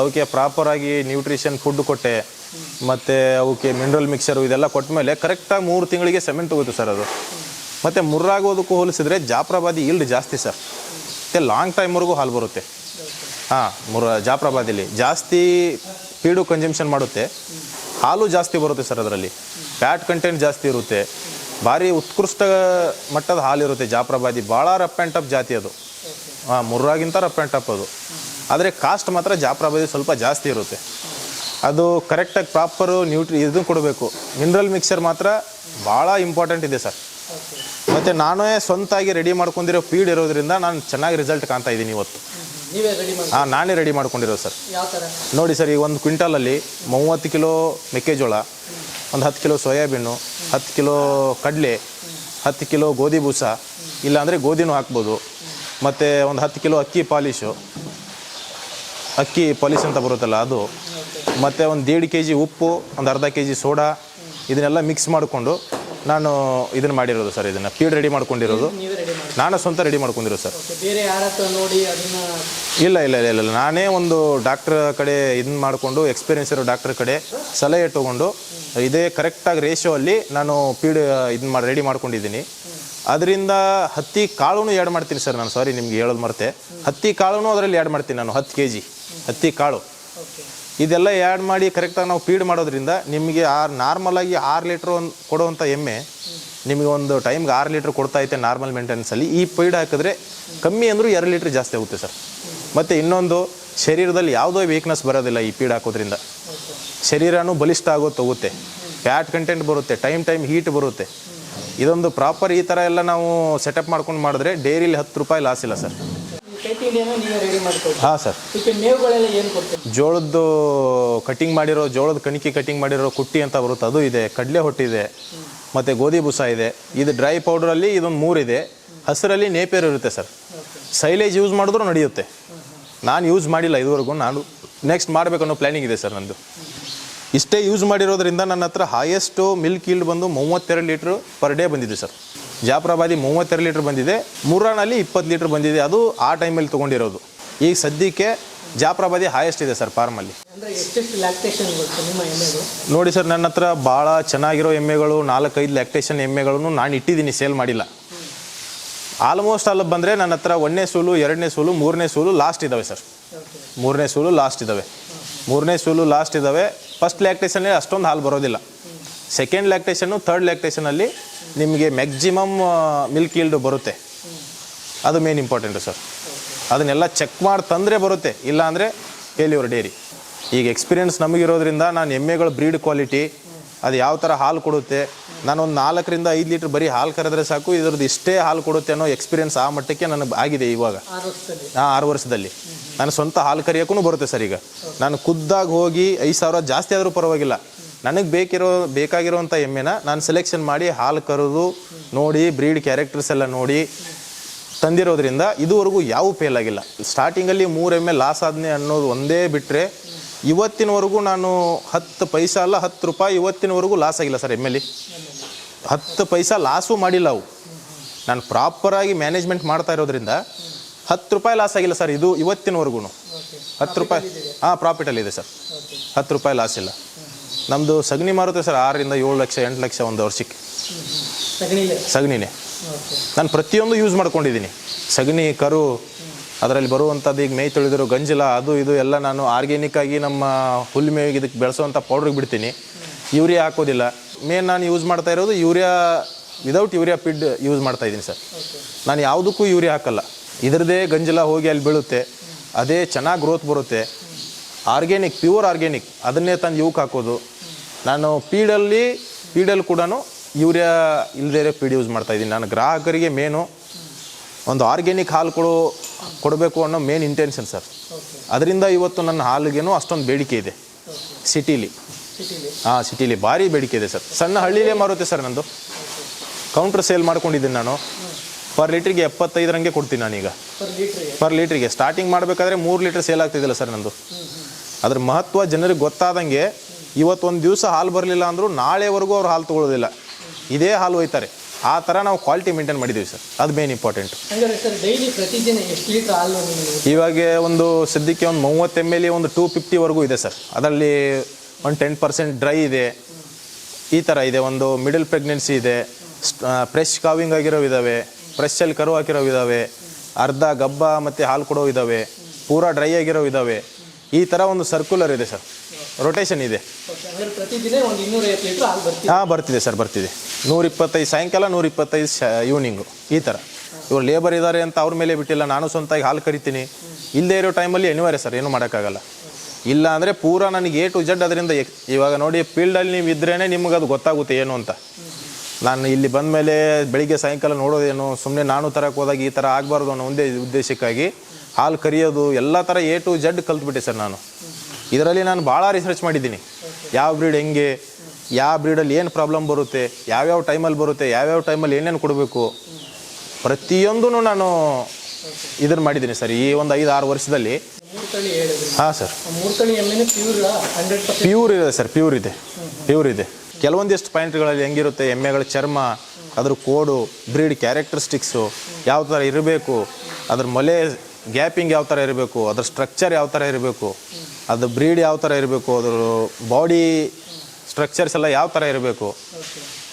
ಅವಕ್ಕೆ ಪ್ರಾಪರಾಗಿ ನ್ಯೂಟ್ರಿಷನ್ ಫುಡ್ ಕೊಟ್ಟೆ, ಮತ್ತು ಅವಕ್ಕೆ ಮಿನರಲ್ ಮಿಕ್ಸರು ಇದೆಲ್ಲ ಕೊಟ್ಟ ಮೇಲೆ ಕರೆಕ್ಟಾಗಿ ಮೂರು ತಿಂಗಳಿಗೆ ಸೆಮೆಂಟ್ ಹೋಗುತ್ತೆ ಸರ್ ಅದು. ಮತ್ತು ಮುರ್ರಾಗೋದಕ್ಕೂ ಹೋಲಿಸಿದ್ರೆ ಜಾಪ್ರಭಾದಿ ಇಲ್ಡ್ ಜಾಸ್ತಿ ಸರ್. ಮತ್ತು ಲಾಂಗ್ ಟೈಮ್ವರೆಗೂ ಹಾಲು ಬರುತ್ತೆ. ಹಾಂ ಮುರ ಜಾಪ್ರಾಬಾದಿಲಿ ಜಾಸ್ತಿ ಫೀಡು ಕನ್ಸಂಪ್ಷನ್ ಮಾಡುತ್ತೆ. ಹಾಲು ಜಾಸ್ತಿ ಬರುತ್ತೆ ಸರ್ ಅದರಲ್ಲಿ. ಫ್ಯಾಟ್ ಕಂಟೆಂಟ್ ಜಾಸ್ತಿ ಇರುತ್ತೆ. ಭಾರಿ ಉತ್ಕೃಷ್ಟ ಮಟ್ಟದ ಹಾಲು ಇರುತ್ತೆ ಜಾಪ್ರಬಾದಿ ಭಾಳ ರಪ್ ಆ್ಯಂಡ್ ಟಪ್ ಜಾತಿ ಅದು. ಹಾಂ ಮುರ್ರಾಗಿಂತ ರಪ್ ಆ್ಯಂಡ್ ಟಪ್ ಅದು. ಆದರೆ ಕಾಸ್ಟ್ ಮಾತ್ರ ಜಾಪ್ರಬಾದಿ ಸ್ವಲ್ಪ ಜಾಸ್ತಿ ಇರುತ್ತೆ. ಅದು ಕರೆಕ್ಟಾಗಿ ಪ್ರಾಪರು ನ್ಯೂಟ್ರಿ ಇದು ಕೊಡಬೇಕು. ಮಿನರಲ್ ಮಿಕ್ಸರ್ ಮಾತ್ರ ಭಾಳ ಇಂಪಾರ್ಟೆಂಟ್ ಇದೆ ಸರ್. ಮತ್ತು ನಾನೇ ಸ್ವಂತಾಗಿ ರೆಡಿ ಮಾಡ್ಕೊಂಡಿರೋ ಫೀಡ್ ಇರೋದ್ರಿಂದ ನಾನು ಚೆನ್ನಾಗಿ ರಿಸಲ್ಟ್ ಕಾಣ್ತಾ ಇದ್ದೀನಿ ಇವತ್ತು. ನೀವೇ ರೆಡಿ ಮಾಡಿ ಹಾಂ ನಾನೇ ರೆಡಿ ಮಾಡ್ಕೊಂಡಿರೋದು ಸರ್. ಯಾವ ಥರ? ನೋಡಿ ಸರ್ ಈಗ ಒಂದು ಕ್ವಿಂಟಲಲ್ಲಿ ಮೂವತ್ತು ಕಿಲೋ ಮೆಕ್ಕೆಜೋಳ ಒಂದು ಹತ್ತು ಕಿಲೋ ಸೋಯಾಬೀನು ಹತ್ತು ಕಿಲೋ ಕಡಲೆ ಹತ್ತು ಕಿಲೋ ಗೋಧಿ ಬೂಸ ಇಲ್ಲಾಂದರೆ ಗೋಧಿನೂ ಹಾಕ್ಬೋದು. ಮತ್ತು ಒಂದು ಹತ್ತು ಕಿಲೋ ಅಕ್ಕಿ ಪಾಲಿಶು. ಅಕ್ಕಿ ಪಾಲಿಶ್ ಅಂತ ಬರುತ್ತಲ್ಲ ಅದು. ಮತ್ತು ಒಂದು ದೇಡ್ ಕೆ ಜಿ ಉಪ್ಪು ಒಂದು ಅರ್ಧ ಕೆ ಜಿ ಸೋಡಾ ಇದನ್ನೆಲ್ಲ ಮಿಕ್ಸ್ ಮಾಡಿಕೊಂಡು ನಾನು ಇದನ್ನು ಮಾಡಿರೋದು ಸರ್ ಇದನ್ನು ಪೀಡ್ ರೆಡಿ ಮಾಡ್ಕೊಂಡಿರೋದು. ನಾನು ಸ್ವಂತ ರೆಡಿ ಮಾಡ್ಕೊಂಡಿರೋ ಸರ್. ಬೇರೆ ಯಾರ ಹತ್ರ ನೋಡಿ ಅದನ್ನ ಇಲ್ಲ ಇಲ್ಲ ಇಲ್ಲ ಇಲ್ಲ ನಾನೇ ಒಂದು ಡಾಕ್ಟ್ರ್ ಕಡೆ ಇದನ್ನ ಮಾಡಿಕೊಂಡು ಎಕ್ಸ್ಪೀರಿಯನ್ಸ್ ಇರೋ ಡಾಕ್ಟ್ರ್ ಕಡೆ ಸಲಹೆ ತೊಗೊಂಡು ಇದೇ ಕರೆಕ್ಟಾಗಿ ರೇಷೋ ಅಲ್ಲಿ ನಾನು ಪೀಡ್ ಇದನ್ನ ಮಾಡಿ ರೆಡಿ ಮಾಡ್ಕೊಂಡಿದ್ದೀನಿ. ಅದರಿಂದ ಹತ್ತಿ ಕಾಳು ಆ್ಯಡ್ ಮಾಡ್ತೀನಿ ಸರ್ ನಾನು. ಸಾರಿ ನಿಮ್ಗೆ ಹೇಳೋದು ಮರ್ತೆ. ಹತ್ತಿ ಕಾಳು ಅದರಲ್ಲಿ ಆ್ಯಡ್ ಮಾಡ್ತೀನಿ ನಾನು ಹತ್ತು ಕೆ ಜಿ ಹತ್ತಿ ಕಾಳು. ಇದೆಲ್ಲ ಆ್ಯಡ್ ಮಾಡಿ ಕರೆಕ್ಟಾಗಿ ನಾವು ಫೀಡ್ ಮಾಡೋದ್ರಿಂದ ನಿಮಗೆ ಆ ನಾರ್ಮಲಾಗಿ ಆರು ಲೀಟ್ರ್ ಒಂದು ಕೊಡುವಂಥ ಎಮ್ಮೆ ನಿಮಗೆ ಒಂದು ಟೈಮ್ಗೆ ಆರು ಲೀಟ್ರ್ ಕೊಡ್ತಾ ಐತೆ ನಾರ್ಮಲ್ ಮೇಂಟೆನೆನ್ಸಲ್ಲಿ. ಈ ಪೀಡ್ ಹಾಕಿದ್ರೆ ಕಮ್ಮಿ ಅಂದರೂ ಎರಡು ಲೀಟ್ರ್ ಜಾಸ್ತಿ ಆಗುತ್ತೆ ಸರ್. ಮತ್ತು ಇನ್ನೊಂದು, ಶರೀರದಲ್ಲಿ ಯಾವುದೋ ವೀಕ್ನೆಸ್ ಬರೋದಿಲ್ಲ ಈ ಪೀಡ್ ಹಾಕೋದ್ರಿಂದ. ಶರೀರನೂ ಬಲಿಷ್ಠ ಆಗೋ ಹೋಗುತ್ತೆ ಫ್ಯಾಟ್ ಕಂಟೆಂಟ್ ಬರುತ್ತೆ ಟೈಮ್ ಟೈಮ್ ಹೀಟ್ ಬರುತ್ತೆ. ಇದೊಂದು ಪ್ರಾಪರ್ ಈ ಥರ ಎಲ್ಲ ನಾವು ಸೆಟಪ್ ಮಾಡ್ಕೊಂಡು ಮಾಡಿದ್ರೆ ಡೈರಿಲಿ ಹತ್ತು ರೂಪಾಯಿ ಲಾಸ್ ಇಲ್ಲ ಸರ್. ಹಾಂ ಸರ್. ಜೋಳದ್ದು ಕಟಿಂಗ್ ಮಾಡಿರೋ ಜೋಳದ ಕಣಿಕೆ ಕಟಿಂಗ್ ಮಾಡಿರೋ ಕುಟ್ಟಿ ಅಂತ ಬರುತ್ತೆ. ಅದು ಇದೆ. ಕಡಲೆ ಹೊಟ್ಟಿದೆ ಮತ್ತು ಗೋಧಿ ಬುಸ ಇದೆ. ಇದು ಡ್ರೈ ಪೌಡ್ರಲ್ಲಿ ಇದೊಂದು ಮೂರಿದೆ ಹಸಿರಲ್ಲಿ ನೇಪೇರ್ ಇರುತ್ತೆ ಸರ್. ಸೈಲೇಜ್ ಯೂಸ್ ಮಾಡಿದ್ರೂ ನಡೆಯುತ್ತೆ. ನಾನು ಯೂಸ್ ಮಾಡಿಲ್ಲ ಇದುವರೆಗೂ. ನಾನು ನೆಕ್ಸ್ಟ್ ಮಾಡಬೇಕನ್ನೋ ಪ್ಲ್ಯಾನಿಂಗ್ ಇದೆ ಸರ್ ನಂದು. ಇಷ್ಟೇ ಯೂಸ್ ಮಾಡಿರೋದ್ರಿಂದ ನನ್ನ ಹತ್ರ ಹೈಯೆಸ್ಟು ಮಿಲ್ಕ್ ಇಲ್ಡ್ ಬಂದು ಮೂವತ್ತೆರಡು ಲೀಟ್ರ್ ಪರ್ ಡೇ ಬಂದಿದೆ ಸರ್. ಜಾಫ್ರಾಬಾದಿ ಮೂವತ್ತೆರಡು ಲೀಟ್ರ್ ಬಂದಿದೆ ಮುರಾನಲ್ಲಿ ಇಪ್ಪತ್ತು ಲೀಟ್ರ್ ಬಂದಿದೆ ಅದು ಆ ಟೈಮಲ್ಲಿ ತೊಗೊಂಡಿರೋದು. ಈಗ ಸದ್ಯಕ್ಕೆ ಜಾಫ್ರಾಬಾದಿ ಹೈಯೆಸ್ಟ್ ಇದೆ ಸರ್ ಫಾರ್ಮಲ್ಲಿ. ನೋಡಿ ಸರ್ ನನ್ನ ಹತ್ರ ಭಾಳ ಚೆನ್ನಾಗಿರೋ ಎಮ್ಮೆಗಳು ನಾಲ್ಕೈದು ಲ್ಯಾಕ್ಟೇಷನ್ ಎಮ್ಮೆಗಳನ್ನು ನಾನು ಇಟ್ಟಿದ್ದೀನಿ ಸೇಲ್ ಮಾಡಿಲ್ಲ. ಆಲ್ಮೋಸ್ಟ್ ಅಲ್ಲಿ ಬಂದರೆ ನನ್ನ ಹತ್ರ ಒಂದನೇ ಸೂಲು ಎರಡನೇ ಸೂಲು ಮೂರನೇ ಸೂಲು ಲಾಸ್ಟ್ ಇದ್ದಾವೆ ಸರ್. ಮೂರನೇ ಸೂಲು ಲಾಸ್ಟ್ ಇದ್ದಾವೆ ಮೂರನೇ ಸೂಲು ಲಾಸ್ಟ್ ಇದ್ದಾವೆ ಫಸ್ಟ್ ಲ್ಯಾಕ್ಟೇಷನಲ್ಲಿ ಅಷ್ಟೊಂದು ಹಾಲು ಬರೋದಿಲ್ಲ. ಸೆಕೆಂಡ್ ಲ್ಯಾಕ್ಟೇಷನ್ನು ಥರ್ಡ್ ಲ್ಯಾಕ್ಟೇಷನಲ್ಲಿ ನಿಮಗೆ ಮ್ಯಾಕ್ಸಿಮಮ್ ಮಿಲ್ಕ್ ಈಲ್ಡ್ ಬರುತ್ತೆ. ಅದು ಮೇನ್ ಇಂಪಾರ್ಟೆಂಟು ಸರ್ ಅದನ್ನೆಲ್ಲ ಚೆಕ್ ಮಾಡಿ ತಂದರೆ ಬರುತ್ತೆ. ಇಲ್ಲ ಅಂದರೆ ಫೇಲ್ಯೂರ್ ಡೇರಿ ಈಗ ಎಕ್ಸ್ಪೀರಿಯನ್ಸ್ ನಮಗಿರೋದ್ರಿಂದ ನಾನು ಎಮ್ಮೆಗಳ ಬ್ರೀಡ್ ಕ್ವಾಲಿಟಿ ಅದು ಯಾವ ಥರ ಹಾಲು ಕೊಡುತ್ತೆ ನಾನು ಒಂದು ನಾಲ್ಕರಿಂದ ಐದು ಲೀಟ್ರ್ ಬರೀ ಹಾಲು ಕರೆದ್ರೆ ಸಾಕು ಇದ್ರದ್ದು ಇಷ್ಟೇ ಹಾಲು ಕೊಡುತ್ತೆ ಅನ್ನೋ ಎಕ್ಸ್ಪೀರಿಯೆನ್ಸ್ ಆ ಮಟ್ಟಕ್ಕೆ ನನಗೆ ಆಗಿದೆ ಇವಾಗ. ಆರು ವರ್ಷದಲ್ಲಿ. ಆ ಆರು ವರ್ಷದಲ್ಲಿ. ನಾನು ಸ್ವಂತ ಹಾಲು ಕರಿಯೋಕ್ಕೂ ಬರುತ್ತೆ ಸರ್ ಈಗ. ನಾನು ಖುದ್ದಾಗಿ ಹೋಗಿ ಐದು ಸಾವಿರ ಜಾಸ್ತಿ ಆದರೂ ಪರವಾಗಿಲ್ಲ. ನನಗೆ ಬೇಕಿರೋ ಬೇಕಾಗಿರೋವಂಥ ಎಮ್ಮೆನ ನಾನು ಸೆಲೆಕ್ಷನ್ ಮಾಡಿ ಹಾಲು ಕರೆದು ನೋಡಿ ಬ್ರೀಡ್ ಕ್ಯಾರೆಕ್ಟರ್ಸ್ ಎಲ್ಲ ನೋಡಿ ತಂದಿರೋದ್ರಿಂದ ಇದುವರೆಗೂ ಯಾವ ಫೇಲ್ ಆಗಿಲ್ಲ. ಸ್ಟಾರ್ಟಿಂಗಲ್ಲಿ ಮೂರು ಎಮ್ಮೆ ಲಾಸ್ ಆದನೆ ಅನ್ನೋದು ಒಂದೇ ಬಿಟ್ಟರೆ ಇವತ್ತಿನವರೆಗೂ ನಾನು ಹತ್ತು ಪೈಸಾ ಅಲ್ಲ, ಹತ್ತು ರೂಪಾಯಿ ಇವತ್ತಿನವರೆಗೂ ಲಾಸ್ ಆಗಿಲ್ಲ ಸರ್ ಎಮ್ಮೆಲಿ. ಹತ್ತು ಪೈಸಾ ಲಾಸು ಮಾಡಿಲ್ಲ ಅವು. ನಾನು ಪ್ರಾಪರಾಗಿ ಮ್ಯಾನೇಜ್ಮೆಂಟ್ ಮಾಡ್ತಾ ಇರೋದ್ರಿಂದ ಹತ್ತು ರೂಪಾಯಿ ಲಾಸ್ ಆಗಿಲ್ಲ ಸರ್ ಇದು ಇವತ್ತಿನವರೆಗೂ ಹತ್ತು ರೂಪಾಯಿ, ಹಾಂ ಪ್ರಾಫಿಟಲ್ಲಿದೆ ಸರ್. ಹತ್ತು ರೂಪಾಯಿ ಲಾಸ್ ಇಲ್ಲ. ನಮ್ಮದು ಸಗಣಿ ಮಾರುತ್ತೆ ಸರ್ ಆರರಿಂದ ಏಳು ಲಕ್ಷ ಎಂಟು ಲಕ್ಷ ಒಂದು ವರ್ಷಕ್ಕೆ. ಸಗಣಿನೇ. ನಾನು ಪ್ರತಿಯೊಂದು ಯೂಸ್ ಮಾಡ್ಕೊಂಡಿದ್ದೀನಿ. ಸಗಣಿ ಕರು ಅದರಲ್ಲಿ ಬರುವಂಥದ್ದು ಈಗ ಮೇಯ್ ತೊಳೆದಿರೋ ಗಂಜಲ ಅದು ಇದು ಎಲ್ಲ ನಾನು ಆರ್ಗ್ಯಾನಿಕ್ಕಾಗಿ ನಮ್ಮ ಹುಲ್ಲು ಮೇವಿಗೆ ಇದಕ್ಕೆ ಬೆಳೆಸೋವಂಥ ಪೌಡ್ರಿಗೆ ಬಿಡ್ತೀನಿ. ಯೂರಿಯಾ ಹಾಕೋದಿಲ್ಲ. ಮೇನ್ ನಾನು ಯೂಸ್ ಮಾಡ್ತಾ ಇರೋದು urea without urea feed use ಮಾಡ್ತಾ ಇದ್ದೀನಿ ಸರ್. ನಾನು ಯಾವುದಕ್ಕೂ ಯೂರಿಯಾ ಹಾಕಲ್ಲ. ಇದರದೇ ಗಂಜಲ ಹೋಗಿ ಅಲ್ಲಿ ಬೀಳುತ್ತೆ. ಅದೇ ಚೆನ್ನಾಗಿ ಗ್ರೋತ್ ಬರುತ್ತೆ. ಆರ್ಗ್ಯಾನಿಕ್ ಪ್ಯೂರ್ ಆರ್ಗ್ಯಾನಿಕ್ ಅದನ್ನೇ ತಂದು ಇವಕ್ಕೆ ಹಾಕೋದು. ನಾನು ಪೀಡಲ್ಲಿ ಪೀಡಲ್ಲಿ ಕೂಡ ಯೂರಿಯಾ ಇಲ್ಲದೇ ಇರೋ ಪೀಡ್ ಯೂಸ್ ಮಾಡ್ತಾ ಇದ್ದೀನಿ. ನಾನು ಗ್ರಾಹಕರಿಗೆ ಮೇನು ಒಂದು ಆರ್ಗ್ಯಾನಿಕ್ ಹಾಲು ಕೊಡು ಕೊಡಬೇಕು ಅನ್ನೋ ಮೇನ್ ಇಂಟೆನ್ಷನ್ ಸರ್. ಅದರಿಂದ ಇವತ್ತು ನನ್ನ ಹಾಲಿಗೇನು ಅಷ್ಟೊಂದು ಬೇಡಿಕೆ ಇದೆ. ಸಿಟೀಲಿ. ಹಾಂ ಸಿಟೀಲಿ. ಭಾರಿ ಬೇಡಿಕೆ ಇದೆ ಸರ್. ಸಣ್ಣ ಹಳ್ಳಿಲೇ ಮಾರುತ್ತೆ ಸರ್ ನಂದು. ಕೌಂಟ್ರ್ ಸೇಲ್ ಮಾಡ್ಕೊಂಡಿದ್ದೀನಿ ನಾನು. ಪರ್ ಲೀಟ್ರಿಗೆ ಎಪ್ಪತ್ತೈದರಂಗೆ ಕೊಡ್ತೀನಿ ನಾನೀಗ. ಪರ್ ಲೀಟ್ರಿಗೆ ಸ್ಟಾರ್ಟಿಂಗ್ ಮಾಡಬೇಕಾದ್ರೆ ಮೂರು ಲೀಟ್ರ್ ಸೇಲ್ ಆಗ್ತಿದ್ದಿಲ್ಲ ಸರ್ ನಂದು. ಅದ್ರ ಮಹತ್ವ ಜನರಿಗೆ ಗೊತ್ತಾದಂಗೆ ಇವತ್ತೊಂದು ದಿವಸ ಹಾಲು ಬರಲಿಲ್ಲ ಅಂದರೂ ನಾಳೆವರೆಗೂ ಅವ್ರು ಹಾಲು ತೊಗೊಳ್ಳೋದಿಲ್ಲ. ಇದೇ ಹಾಲು ಒಯ್ತಾರೆ. ಆ ಥರ ನಾವು ಕ್ವಾಲಿಟಿ ಮೇಂಟೈನ್ ಮಾಡಿದ್ದೀವಿ ಸರ್. ಅದು ಮೇನ್ ಇಂಪಾರ್ಟೆಂಟ್ ಇವಾಗ ಒಂದು ಸದ್ಯಕ್ಕೆ ಒಂದು ಮೂವತ್ತು ಎಂ ಎಲ್ ಒಂದು ಟೂ ಫಿಫ್ಟಿವರೆಗೂ ಇದೆ ಸರ್. ಅದರಲ್ಲಿ ಒಂದು ಟೆನ್ ಪರ್ಸೆಂಟ್ ಡ್ರೈ ಇದೆ. ಈ ಥರ ಇದೆ. ಒಂದು ಮಿಡಲ್ ಪ್ರೆಗ್ನೆನ್ಸಿ ಇದೆ. ಫ್ರೆಶ್ ಕಾವಿಂಗ್ ಆಗಿರೋ ಇದ್ದಾವೆ ಫ್ರೆಶಲ್ಲಿ ಕರು ಹಾಕಿರೋ ಇದ್ದಾವೆ ಅರ್ಧ ಗಬ್ಬ ಮತ್ತು ಹಾಲು ಕೊಡೋ ಇದ್ದಾವೆ ಪೂರಾ ಡ್ರೈ ಆಗಿರೋ ಇದ್ದಾವೆ ಈ ಥರ ಒಂದು ಸರ್ಕ್ಯುಲರ್ ಇದೆ ಸರ್. ರೊಟೇಷನ್ ಇದೆ. ಹಾಂ ಬರ್ತಿದೆ ಸರ್ ಬರ್ತಿದೆ. ನೂರ ಇಪ್ಪತ್ತೈದು ಸಾಯಂಕಾಲ ನೂರ ಇಪ್ಪತ್ತೈದು ಶ ಈವ್ನಿಂಗು ಈ ಥರ ಇವರು ಲೇಬರ್ ಇದ್ದಾರೆ ಅಂತ ಅವ್ರ ಮೇಲೆ ಬಿಟ್ಟಿಲ್ಲ ನಾನು ಸ್ವಂತಾಗಿ ಹಾಲು ಕರಿತೀನಿ. ಇಲ್ಲದೇ ಇರೋ ಟೈಮಲ್ಲಿ ಅನಿವಾರ್ಯ ಸರ್ ಏನು ಮಾಡೋಕ್ಕಾಗಲ್ಲ. ಇಲ್ಲ ಅಂದರೆ ಪೂರಾ ನನಗೆ ಎ ಟು ಜಡ್ ಅದರಿಂದ ಇವಾಗ ನೋಡಿ ಫೀಲ್ಡಲ್ಲಿ ನೀವು ಇದ್ರೇ ನಿಮ್ಗೆ ಅದು ಗೊತ್ತಾಗುತ್ತೆ ಏನು ಅಂತ. ನಾನು ಇಲ್ಲಿ ಬಂದ ಮೇಲೆ ಬೆಳಿಗ್ಗೆ ಸಾಯಂಕಾಲ ನೋಡೋದೇನು ಸುಮ್ಮನೆ ನಾನು ತರಕ್ಕೆ ಹೋದಾಗ ಈ ಥರ ಆಗಬಾರ್ದು ಅನ್ನೋ ಒಂದೇ ಉದ್ದೇಶಕ್ಕಾಗಿ ಹಾಲು ಕರಿಯೋದು ಎಲ್ಲ ಥರ ಎ ಟು ಜಡ್ ಕಲ್ತ್ಬಿಟ್ಟೆ ಸರ್ ನಾನು. ಇದರಲ್ಲಿ ನಾನು ಭಾಳ ರಿಸರ್ಚ್ ಮಾಡಿದ್ದೀನಿ. ಯಾವ ಬ್ರೀಡ್ ಹೆಂಗೆ ಯಾವ ಬ್ರೀಡಲ್ಲಿ ಏನು ಪ್ರಾಬ್ಲಮ್ ಬರುತ್ತೆ ಯಾವ್ಯಾವ ಟೈಮಲ್ಲಿ ಬರುತ್ತೆ ಯಾವ್ಯಾವ ಟೈಮಲ್ಲಿ ಏನೇನು ಕೊಡಬೇಕು. ಪ್ರತಿಯೊಂದೂ ನಾನು ಇದನ್ನು ಮಾಡಿದ್ದೀನಿ ಸರ್ ಈ ಒಂದು ಐದು ಆರು ವರ್ಷದಲ್ಲಿ. ಹಾಂ ಸರ್. ಪ್ಯೂರ್ ಇದೆ ಸರ್ ಪ್ಯೂರ್ ಇದೆ ಪ್ಯೂರ್ ಇದೆ. ಕೆಲವೊಂದಿಷ್ಟು ಪಾಯಿಂಟ್ಗಳಲ್ಲಿ ಹೆಂಗಿರುತ್ತೆ ಎಮ್ಮೆಗಳ ಚರ್ಮ ಅದ್ರ ಕೋಡು ಬ್ರೀಡ್ ಕ್ಯಾರೆಕ್ಟರಿಸ್ಟಿಕ್ಸು ಯಾವ ಥರ ಇರಬೇಕು ಅದ್ರ ಮೊಲೆ ಗ್ಯಾಪಿಂಗ್ ಯಾವ ಥರ ಇರಬೇಕು, ಅದ್ರ ಸ್ಟ್ರಕ್ಚರ್ ಯಾವ ಥರ ಇರಬೇಕು, ಅದು ಬ್ರೀಡ್ ಯಾವ ಥರ ಇರಬೇಕು, ಅದ್ರ ಬಾಡಿ ಸ್ಟ್ರಕ್ಚರ್ಸ್ ಎಲ್ಲ ಯಾವ ಥರ ಇರಬೇಕು,